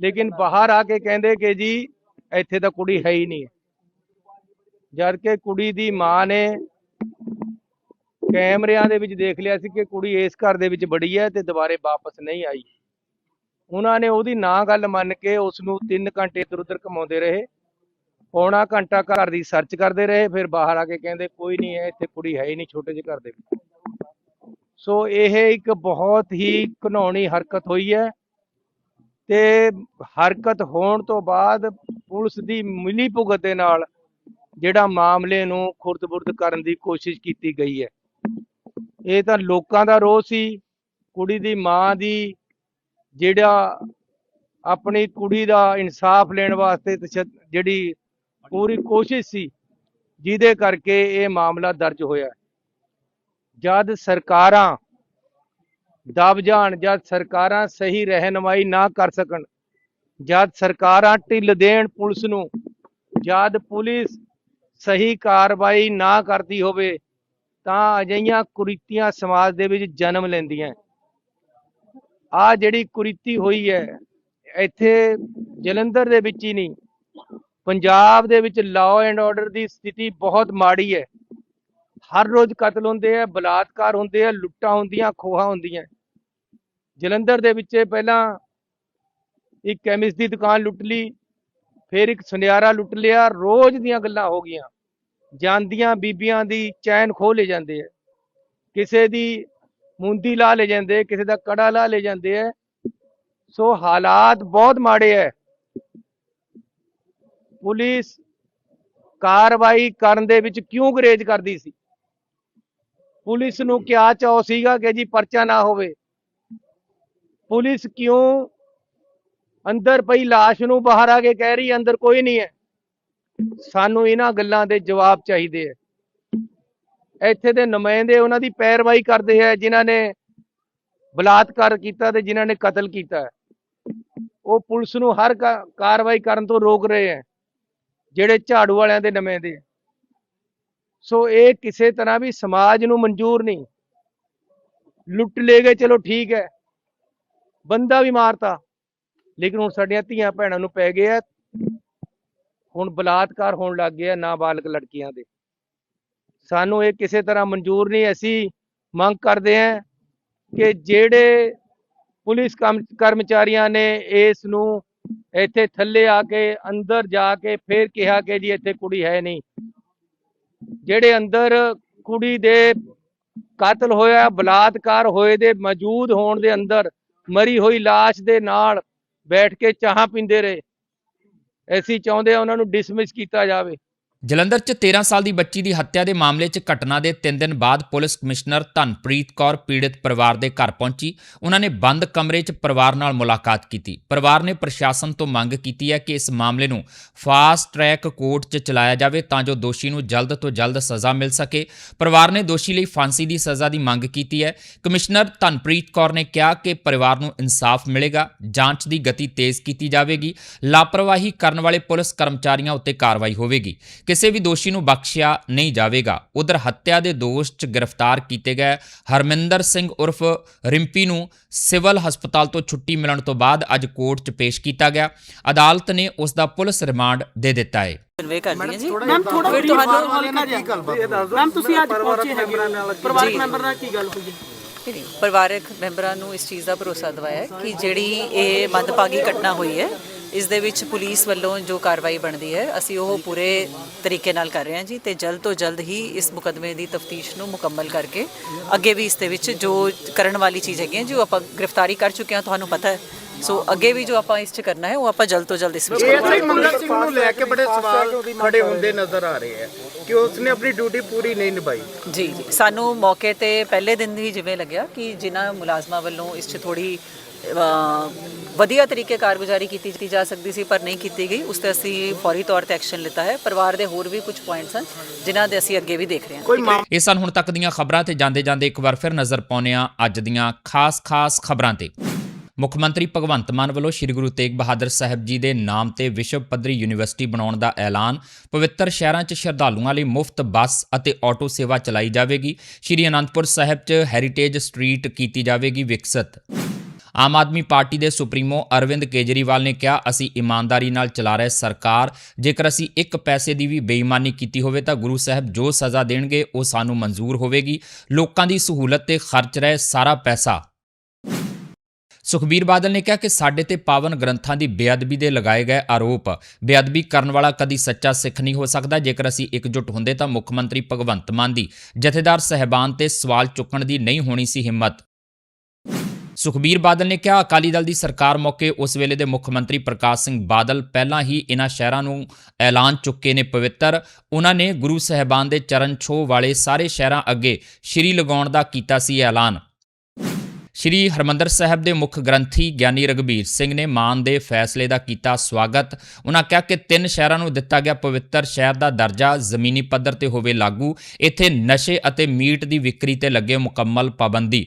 Speaker 9: ਲੇਕਿਨ ਬਾਹਰ ਆ ਕੇ ਕਹਿੰਦੇ ਕਿ ਜੀ, ਇੱਥੇ ਤਾਂ ਕੁੜੀ ਹੈ ਹੀ ਨਹੀਂ। ਜਦ ਕਿ ਕੁੜੀ ਦੀ ਮਾਂ ਨੇ ਕੈਮਰਿਆਂ ਦੇ ਵਿੱਚ ਦੇਖ ਲਿਆ ਸੀ ਕਿ ਕੁੜੀ ਇਸ ਘਰ ਦੇ ਵਿੱਚ ਬੜੀ ਹੈ ਤੇ ਦੁਬਾਰੇ ਵਾਪਸ ਨਹੀਂ ਆਈ। ਉਹਨਾਂ ਨੇ ਉਹਦੀ ਨਾ ਗੱਲ ਮੰਨ ਕੇ ਉਸ ਨੂੰ 3 ਘੰਟੇ ਇੱਧਰ ਉੱਧਰ ਘਮਾਉਂਦੇ ਰਹੇ। ਪੌਣਾ ਘੰਟਾ ਘਰ ਦੀ ਸਰਚ ਕਰਦੇ ਰਹੇ, ਫਿਰ ਬਾਹਰ ਆ ਕੇ ਕਹਿੰਦੇ, ਕੋਈ ਨਹੀਂ ਹੈ ਇੱਥੇ ਕੁੜੀ ਹੈ ਹੀ ਨਹੀਂ ਛੋਟੇ ਜਿਹੇ ਘਰ ਦੇ ਵਿੱਚ। ਸੋ ਇਹ ਇੱਕ ਬਹੁਤ ਹੀ ਘਿਨੌਣੀ ਹਰਕਤ ਹੋਈ ਹੈ ਤੇ ਹਰਕਤ ਹੋਣ ਤੋਂ ਬਾਅਦ ਪੁਲਿਸ ਦੀ ਮਿਲੀ ਭੁਗਤ ਦੇ ਨਾਲ ਜਿਹੜਾ ਮਾਮਲੇ ਨੂੰ ਖੁਰਦ-ਬੁਰਦ ਕਰਨ ਦੀ ਕੋਸ਼ਿਸ਼ ਕੀਤੀ ਗਈ ਹੈ। ਇਹ ਤਾਂ ਲੋਕਾਂ ਦਾ ਰੋਹ ਸੀ, ਕੁੜੀ ਦੀ ਮਾਂ ਦੀ, ਜਿਹੜਾ ਆਪਣੀ ਕੁੜੀ ਦਾ ਇਨਸਾਫ ਲੈਣ ਵਾਸਤੇ ਜਿਹੜੀ ਪੂਰੀ ਕੋਸ਼ਿਸ਼ ਸੀ, ਜਿਹਦੇ ਕਰਕੇ ਇਹ ਮਾਮਲਾ ਦਰਜ ਹੋਇਆ। ਜਦ ਸਰਕਾਰਾਂ ਦਬ ਜਾਣ, ਜਦ ਸਰਕਾਰਾਂ ਸਹੀ ਰਹਿਨਮਾਈ ਨਾ ਕਰ ਸਕਣ, ਜਦ ਸਰਕਾਰਾਂ ਢਿੱਲ ਦੇਣ ਪੁਲਿਸ ਨੂੰ, ਜਦ ਪੁਲਿਸ ਸਹੀ ਕਾਰਵਾਈ ਨਾ ਕਰਦੀ ਹੋਵੇ, ਤਾਂ ਅਜਿਹੀਆਂ ਕੁਰੀਤੀਆਂ ਸਮਾਜ ਦੇ ਵਿੱਚ ਜਨਮ ਲੈਂਦੀਆਂ। ਆ ਜਿਹੜੀ ਕੁਰੀਤੀ ਹੋਈ ਹੈ, ਇੱਥੇ ਜਲੰਧਰ ਦੇ ਵਿੱਚ ਹੀ ਨਹੀਂ, ਪੰਜਾਬ ਦੇ ਵਿੱਚ ਲਾਅ ਐਂਡ ਆਰਡਰ ਦੀ ਸਥਿਤੀ ਬਹੁਤ ਮਾੜੀ ਹੈ। ਹਰ ਰੋਜ਼ ਕਤਲ ਹੁੰਦੇ ਆ, ਬਲਾਤਕਾਰ ਹੁੰਦੇ ਆ, ਲੁੱਟਾਂ ਹੁੰਦੀਆਂ, ਖੋਹਾਂ ਹੁੰਦੀਆਂ। ਜਲੰਧਰ ਦੇ ਵਿੱਚ ਪਹਿਲਾਂ ਇੱਕ ਕੈਮਿਸਟ ਦੀ ਦੁਕਾਨ ਲੁੱਟ ਲਈ ਫਿਰ ਇੱਕ ਸੁਨਿਆਰਾ ਲੁੱਟ ਲਿਆ, ਰੋਜ਼ ਦੀਆਂ ਗੱਲਾਂ ਹੋ ਗਈਆਂ। ਜਾਂਦੀਆਂ ਬੀਬੀਆਂ ਦੀ ਚੈਨ ਖੋਹ ਲੈ ਜਾਂਦੇ ਆ। ਕਿਸੇ ਦੀ ਮੁੰਦੀ ਲਾ ਲੈ ਜਾਂਦੇ ਕਿਸੇ ਦਾ ਕੜਾ ਲਾ ਲੈ ਜਾਂਦੇ ਆ। ਸੋ ਹਾਲਾਤ ਬਹੁਤ ਮਾੜੇ ਐ ਪੁਲਿਸ ਕਾਰਵਾਈ ਕਰਨ ਦੇ ਵਿੱਚ ਕਿਉਂ ਗਰੇਜ ਕਰਦੀ ਸੀ? ਪੁਲਿਸ ਨੂੰ ਕਿਆ ਚਾਅ ਸੀਗਾ ਕਿ ਜੀ ਪਰਚਾ ਨਾ ਹੋਵੇ? ਪੁਲਿਸ ਕਿਉਂ ਅੰਦਰ ਪਈ ਲਾਸ਼ ਨੂੰ ਬਾਹਰ ਆ ਕੇ ਕਹਿ ਰਹੀ, ਅੰਦਰ ਕੋਈ ਨਹੀਂ ਹੈ। ਸਾਨੂੰ ਇਹਨਾਂ ਗੱਲਾਂ ਦੇ ਜਵਾਬ ਚਾਹੀਦੇ ਹੈ ਇੱਥੇ ਦੇ ਨੁਮਾਇੰਦੇ ਉਹਨਾਂ ਦੀ ਪੈਰਵਾਈ ਕਰਦੇ ਹੈ ਜਿਨ੍ਹਾਂ ਨੇ ਬਲਾਤਕਾਰ ਕੀਤਾ ਤੇ ਜਿਨ੍ਹਾਂ ਨੇ ਕਤਲ ਕੀਤਾ ਉਹ ਪੁਲਿਸ ਨੂੰ ਹਰ ਕਾ- ਕਾਰਵਾਈ ਕਰਨ ਤੋਂ ਰੋਕ ਰਹੇ ਹੈ ਜਿਹੜੇ ਝਾੜੂ ਵਾਲਿਆਂ ਦੇ ਨੁਮਾਇੰਦੇ ਸੋ ਇਹ ਕਿਸੇ ਤਰ੍ਹਾਂ ਵੀ ਸਮਾਜ ਨੂੰ ਮਨਜ਼ੂਰ ਨਹੀਂ। ਲੁੱਟ ਲੈ ਗਏ, ਚਲੋ ਠੀਕ ਹੈ। ਬੰਦਾ ਵੀ ਮਾਰਤਾ। ਲੇਕਿਨ ਹੁਣ ਸਾਡੀਆਂ ਧੀਆਂ ਭੈਣਾਂ ਨੂੰ ਪੈ ਗਏ ਆ ਹੁਣ ਬਲਾਤਕਾਰ ਹੋਣ ਲੱਗ ਗਿਆ ਨਾਬਾਲਗ ਲੜਕੀਆਂ ਦੇ। ਸਾਨੂੰ ਇਹ ਕਿਸੇ ਤਰ੍ਹਾਂ ਮਨਜ਼ੂਰ ਨਹੀਂ, ਅਸੀਂ ਮੰਗ ਕਰਦੇ ਹਾਂ ਕਿ ਜਿਹੜੇ ਪੁਲਿਸ ਕਰਮਚਾਰੀਆਂ ਨੇ ਇਸ ਨੂੰ ਇੱਥੇ ਥੱਲੇ ਆ ਕੇ, ਅੰਦਰ ਜਾ ਕੇ ਫੇਰ ਕਿਹਾ ਕਿ ਜੀ ਇੱਥੇ ਕੁੜੀ ਹੈ ਨਹੀਂ। ਜਿਹੜੇ ਅੰਦਰ ਕੁੜੀ ਦੇ ਕਾਤਲ ਹੋਇਆ, ਬਲਾਤਕਾਰ ਹੋਏ ਦੇ, ਮੌਜੂਦ ਹੋਣ ਦੇ ਅੰਦਰ, ਮਰੀ ਹੋਈ ਲਾਸ਼ ਦੇ ਨਾਲ ਬੈਠ ਕੇ ਚਾਹਾਂ ਪੀਂਦੇ ਰਹੇ। ਅਸੀਂ ਚਾਹੁੰਦੇ ਹਾਂ ਉਹਨਾਂ ਨੂੰ ਡਿਸਮਿਸ ਕੀਤਾ ਜਾਵੇ।
Speaker 1: ਜਲੰਧਰ 'ਚ 13 ਸਾਲ ਦੀ ਬੱਚੀ ਦੀ ਹੱਤਿਆ ਦੇ ਮਾਮਲੇ 'ਚ ਘਟਨਾ ਦੇ 3 ਦਿਨ ਬਾਅਦ ਪੁਲਿਸ ਕਮਿਸ਼ਨਰ ਧਨਪ੍ਰੀਤ ਕੌਰ ਪੀੜਤ ਪਰਿਵਾਰ ਦੇ ਘਰ ਪਹੁੰਚੀ। ਉਹਨਾਂ ਨੇ ਬੰਦ ਕਮਰੇ 'ਚ ਪਰਿਵਾਰ ਨਾਲ ਮੁਲਾਕਾਤ ਕੀਤੀ। ਪਰਿਵਾਰ ਨੇ ਪ੍ਰਸ਼ਾਸਨ ਤੋਂ ਮੰਗ ਕੀਤੀ ਹੈ ਕਿ ਇਸ ਮਾਮਲੇ ਨੂੰ ਫਾਸਟ ਟਰੈਕ ਕੋਰਟ 'ਚ ਚਲਾਇਆ ਜਾਵੇ ਤਾਂ ਜੋ ਦੋਸ਼ੀ ਨੂੰ ਜਲਦ ਤੋਂ ਜਲਦ ਸਜ਼ਾ ਮਿਲ ਸਕੇ। ਪਰਿਵਾਰ ਨੇ ਦੋਸ਼ੀ ਲਈ ਫਾਂਸੀ ਦੀ ਸਜ਼ਾ ਦੀ ਮੰਗ ਕੀਤੀ ਹੈ। ਕਮਿਸ਼ਨਰ ਧਨਪ੍ਰੀਤ ਕੌਰ ਨੇ ਕਿਹਾ ਕਿ ਪਰਿਵਾਰ ਨੂੰ ਇਨਸਾਫ ਮਿਲੇਗਾ, ਜਾਂਚ ਦੀ ਗਤੀ ਤੇਜ਼ ਕੀਤੀ ਜਾਵੇਗੀ, ਲਾਪਰਵਾਹੀ ਕਰਨ ਵਾਲੇ ਪੁਲਿਸ ਕਰਮਚਾਰੀਆਂ ਉੱਤੇ ਕਾਰਵਾਈ ਹੋਵੇਗੀ। ਕਿਸੇ ਵੀ ਦੋਸ਼ੀ ਨੂੰ ਬਖਸ਼ਿਆ ਨਹੀਂ ਜਾਵੇਗਾ। ਉਧਰ ਹੱਤਿਆ ਦੇ ਦੋਸ਼ 'ਚ ਗ੍ਰਿਫਤਾਰ ਕੀਤੇ ਗਏ ਹਰਮਿੰਦਰ ਸਿੰਘ ਉਰਫ ਰਿੰਪੀ ਨੂੰ ਸਿਵਲ ਹਸਪਤਾਲ ਤੋਂ ਛੁੱਟੀ ਮਿਲਣ ਤੋਂ ਬਾਅਦ ਅੱਜ ਕੋਰਟ 'ਚ ਪੇਸ਼ ਕੀਤਾ ਗਿਆ। ਅਦਾਲਤ ਨੇ ਉਸ ਦਾ ਪੁਲਿਸ ਰਿਮਾਂਡ ਦੇ ਦਿੱਤਾ ਹੈ।
Speaker 10: ਜੀ।
Speaker 11: ਮੈਮ ਥੋੜਾ
Speaker 10: ਫਿਰ ਤੁਹਾਨੂੰ
Speaker 11: ਮੈਮ ਤੁਸੀਂ ਅੱਜ ਪਹੁੰਚੇ ਹੈਗੇ ਪਰਿਵਾਰਕ ਮੈਂਬਰ ਨਾਲ ਕੀ ਗੱਲ ਹੋਈ ਹੈ?
Speaker 10: ਪਰਿਵਾਰਕ ਮੈਂਬਰਾਂ ਨੂੰ ਇਸ ਚੀਜ਼ ਦਾ ਭਰੋਸਾ ਦਿਵਾਇਆ ਕਿ ਜਿਹੜੀ ਇਹ ਮੰਦਭਾਗੀ ਘਟਨਾ ਹੋਈ ਹੈ ਇਸ ਦੇ ਵਿੱਚ ਪੁਲਿਸ ਵੱਲੋਂ ਜੋ ਕਾਰਵਾਈ ਬਣਦੀ ਹੈ ਅਸੀਂ ਉਹ ਪੂਰੇ ਤਰੀਕੇ ਨਾਲ ਕਰ ਰਹੇ ਹਾਂ ਜੀ ਤੇ ਜਲਦ ਤੋਂ ਜਲਦ ਹੀ ਇਸ ਮੁਕਦਮੇ ਦੀ ਤਫਤੀਸ਼ ਨੂੰ ਮੁਕੰਮਲ ਕਰਕੇ ਅੱਗੇ ਵੀ ਇਸ ਦੇ ਵਿੱਚ ਜੋ ਕਰਨ ਵਾਲੀ ਚੀਜ਼ ਹੈਗੀ ਜੋ ਆਪਾਂ ਗ੍ਰਿਫਤਾਰੀ ਕਰ ਚੁੱਕੇ ਹਾਂ ਤੁਹਾਨੂੰ ਪਤਾ ਹੈ। ਸੋ ਅੱਗੇ ਵੀ ਜੋ ਆਪਾਂ ਇਸ 'ਚ ਕਰਨਾ ਹੈ ਉਹ ਆਪਾਂ ਜਲਦ ਤੋਂ ਜਲਦ ਇਸ ਵਿੱਚ ਕਰਾਂਗੇ।
Speaker 9: ਮੰਗਲ ਸਿੰਘ ਨੂੰ ਲੈ ਕੇ ਬੜੇ ਸਵਾਲ ਖੜੇ ਹੁੰਦੇ ਨਜ਼ਰ ਆ ਰਹੇ ਹੈ ਕਿ ਉਸਨੇ ਆਪਣੀ ਡਿਊਟੀ ਪੂਰੀ ਨਹੀਂ ਨਿਭਾਈ।
Speaker 10: ਜੀ ਜੀ ਸਾਨੂੰ ਮੌਕੇ ਤੇ ਪਹਿਲੇ ਦਿਨ ਹੀ ਜਿਵੇਂ ਲੱਗਿਆ ਕਿ ਜਿਨ੍ਹਾਂ ਮੁਲਾਜ਼ਮਾਂ ਵੱਲੋਂ ਇਸ 'ਚ ਥੋੜੀ ਵਧੀਆ ਤਰੀਕੇ ਕਾਰਗੁਜ਼ਾਰੀ ਕੀਤੀ ਜਾ ਸਕਦੀ ਸੀ ਪਰ ਨਹੀਂ ਕੀਤੀ ਗਈ। ਉਸ ਤੇ ਅਸੀਂ ਫੌਰੀ ਤੌਰ ਤੇ ਐਕਸ਼ਨ ਲਿੱਤਾ ਹੈ। ਪਰਿਵਾਰ ਦੇ ਹੋਰ ਵੀ ਕੁਝ ਪੁਆਇੰਟਸ ਹਨ ਜਿਨ੍ਹਾਂ ਦੇ ਅਸੀਂ ਅੱਗੇ ਵੀ ਦੇਖ ਰਹੇ ਹਾਂ।
Speaker 1: ਇਹ ਸਨ ਹੁਣ ਤੱਕ ਦੀਆਂ ਖਬਰਾਂ ਤੇ ਜਾਂਦੇ ਜਾਂਦੇ ਇੱਕ ਵਾਰ ਫਿਰ ਨਜ਼ਰ ਪਾਉਂਦੇ ਹਾਂ ਅੱਜ ਦੀਆਂ ਖਾਸ-ਖਾਸ ਖਬਰਾਂ ਤੇ। ਮੁੱਖ ਮੰਤਰੀ ਭਗਵੰਤ ਮਾਨ ਵੱਲੋਂ ਸ੍ਰੀ ਗੁਰੂ ਤੇਗ ਬਹਾਦਰ ਸਾਹਿਬ ਜੀ ਦੇ ਨਾਮ ਤੇ ਵਿਸ਼ਵ ਪੱਧਰੀ ਯੂਨੀਵਰਸਿਟੀ ਬਣਾਉਣ ਦਾ ਐਲਾਨ ਪਵਿੱਤਰ ਸ਼ਹਿਰਾਂ 'ਚ ਸ਼ਰਧਾਲੂਆਂ ਲਈ ਮੁਫਤ ਬੱਸ ਅਤੇ ਆਟੋ ਸੇਵਾ ਚਲਾਈ ਜਾਵੇਗੀ। ਸ੍ਰੀ ਅਨੰਦਪੁਰ ਸਾਹਿਬ 'ਚ ਹੈਰੀਟੇਜ ਸਟਰੀਟ ਕੀਤੀ ਜਾਵੇਗੀ ਵਿਕਸਿਤ। ਆਮ ਆਦਮੀ ਪਾਰਟੀ ਦੇ ਸੁਪਰੀਮੋ ਅਰਵਿੰਦ ਕੇਜਰੀਵਾਲ ਨੇ ਕਿਹਾ, ਅਸੀਂ ਇਮਾਨਦਾਰੀ ਨਾਲ ਚਲਾ ਰਹੇ ਸਰਕਾਰ। ਜੇਕਰ ਅਸੀਂ ਇੱਕ ਪੈਸੇ ਦੀ ਵੀ ਬੇਈਮਾਨੀ ਕੀਤੀ ਹੋਵੇ ਤਾਂ ਗੁਰੂ ਸਾਹਿਬ ਜੋ ਸਜ਼ਾ ਦੇਣਗੇ, ਉਹ ਸਾਨੂੰ ਮਨਜ਼ੂਰ ਹੋਵੇਗੀ। ਲੋਕਾਂ ਦੀ ਸਹੂਲਤ ਤੇ ਖਰਚ ਰਹੇ ਸਾਰਾ ਪੈਸਾ। ਸੁਖਬੀਰ ਬਾਦਲ ਨੇ ਕਿਹਾ ਕਿ ਸਾਡੇ ਤੇ ਪਾਵਨ ਗ੍ਰੰਥਾਂ ਦੀ ਬੇਅਦਬੀ ਦੇ ਲਗਾਏ ਗਏ ਆਰੋਪ। ਬੇਅਦਬੀ ਕਰਨ ਵਾਲਾ ਕਦੀ ਸੱਚਾ ਸਿੱਖ ਨਹੀਂ ਹੋ ਸਕਦਾ। ਜੇਕਰ ਅਸੀਂ ਇਕਜੁੱਟ ਹੁੰਦੇ ਤਾਂ ਮੁੱਖ ਮੰਤਰੀ ਭਗਵੰਤ ਮਾਨ ਦੀ ਜਥੇਦਾਰ ਸਹਿਬਾਨ ਤੇ ਸਵਾਲ ਚੁੱਕਣ ਦੀ ਨਹੀਂ ਹੋਣੀ ਸੀ ਹਿੰਮਤ। ਸੁਖਬੀਰ ਬਾਦਲ ਨੇ ਕਿਹਾ, ਅਕਾਲੀ ਦਲ ਦੀ ਸਰਕਾਰ ਮੌਕੇ ਉਸ ਵੇਲੇ ਦੇ ਮੁੱਖ ਮੰਤਰੀ ਪ੍ਰਕਾਸ਼ ਸਿੰਘ ਬਾਦਲ ਪਹਿਲਾਂ ਹੀ ਇਹਨਾਂ ਸ਼ਹਿਰਾਂ ਨੂੰ ਐਲਾਨ ਚੁੱਕੇ ਨੇ ਪਵਿੱਤਰ। ਉਹਨਾਂ ਨੇ ਗੁਰੂ ਸਹਿਬਾਨ ਦੇ ਚਰਨ ਛੋਹ ਵਾਲੇ ਸਾਰੇ ਸ਼ਹਿਰਾਂ ਅੱਗੇ ਸ਼੍ਰੀ ਲਗਾਉਣ ਦਾ ਕੀਤਾ ਸੀ ਐਲਾਨ। ਸ਼੍ਰੀ ਹਰਮੰਦਰ ਸਾਹਿਬ ਦੇ ਮੁੱਖ ਗ੍ਰੰਥੀ ਗਿਆਨੀ ਰਗਬੀਰ ਸਿੰਘ ਨੇ ਮਾਨ ਦੇ ਫੈਸਲੇ ਦਾ ਕੀਤਾ ਸਵਾਗਤ। ਉਹਨਾਂ ਕਿਹਾ ਕਿ ਤਿੰਨ ਸ਼ਹਿਰਾਂ ਨੂੰ ਦਿੱਤਾ ਗਿਆ ਪਵਿੱਤਰ ਸ਼ਹਿਰ ਦਾ ਦਰਜਾ ਜ਼ਮੀਨੀ ਪੱਧਰ ਤੇ ਹੋਵੇ ਲਾਗੂ। ਇੱਥੇ ਨਸ਼ੇ ਅਤੇ ਮੀਟ ਦੀ ਵਿਕਰੀ ਤੇ ਲੱਗੇ ਮੁਕੰਮਲ ਪਾਬੰਦੀ।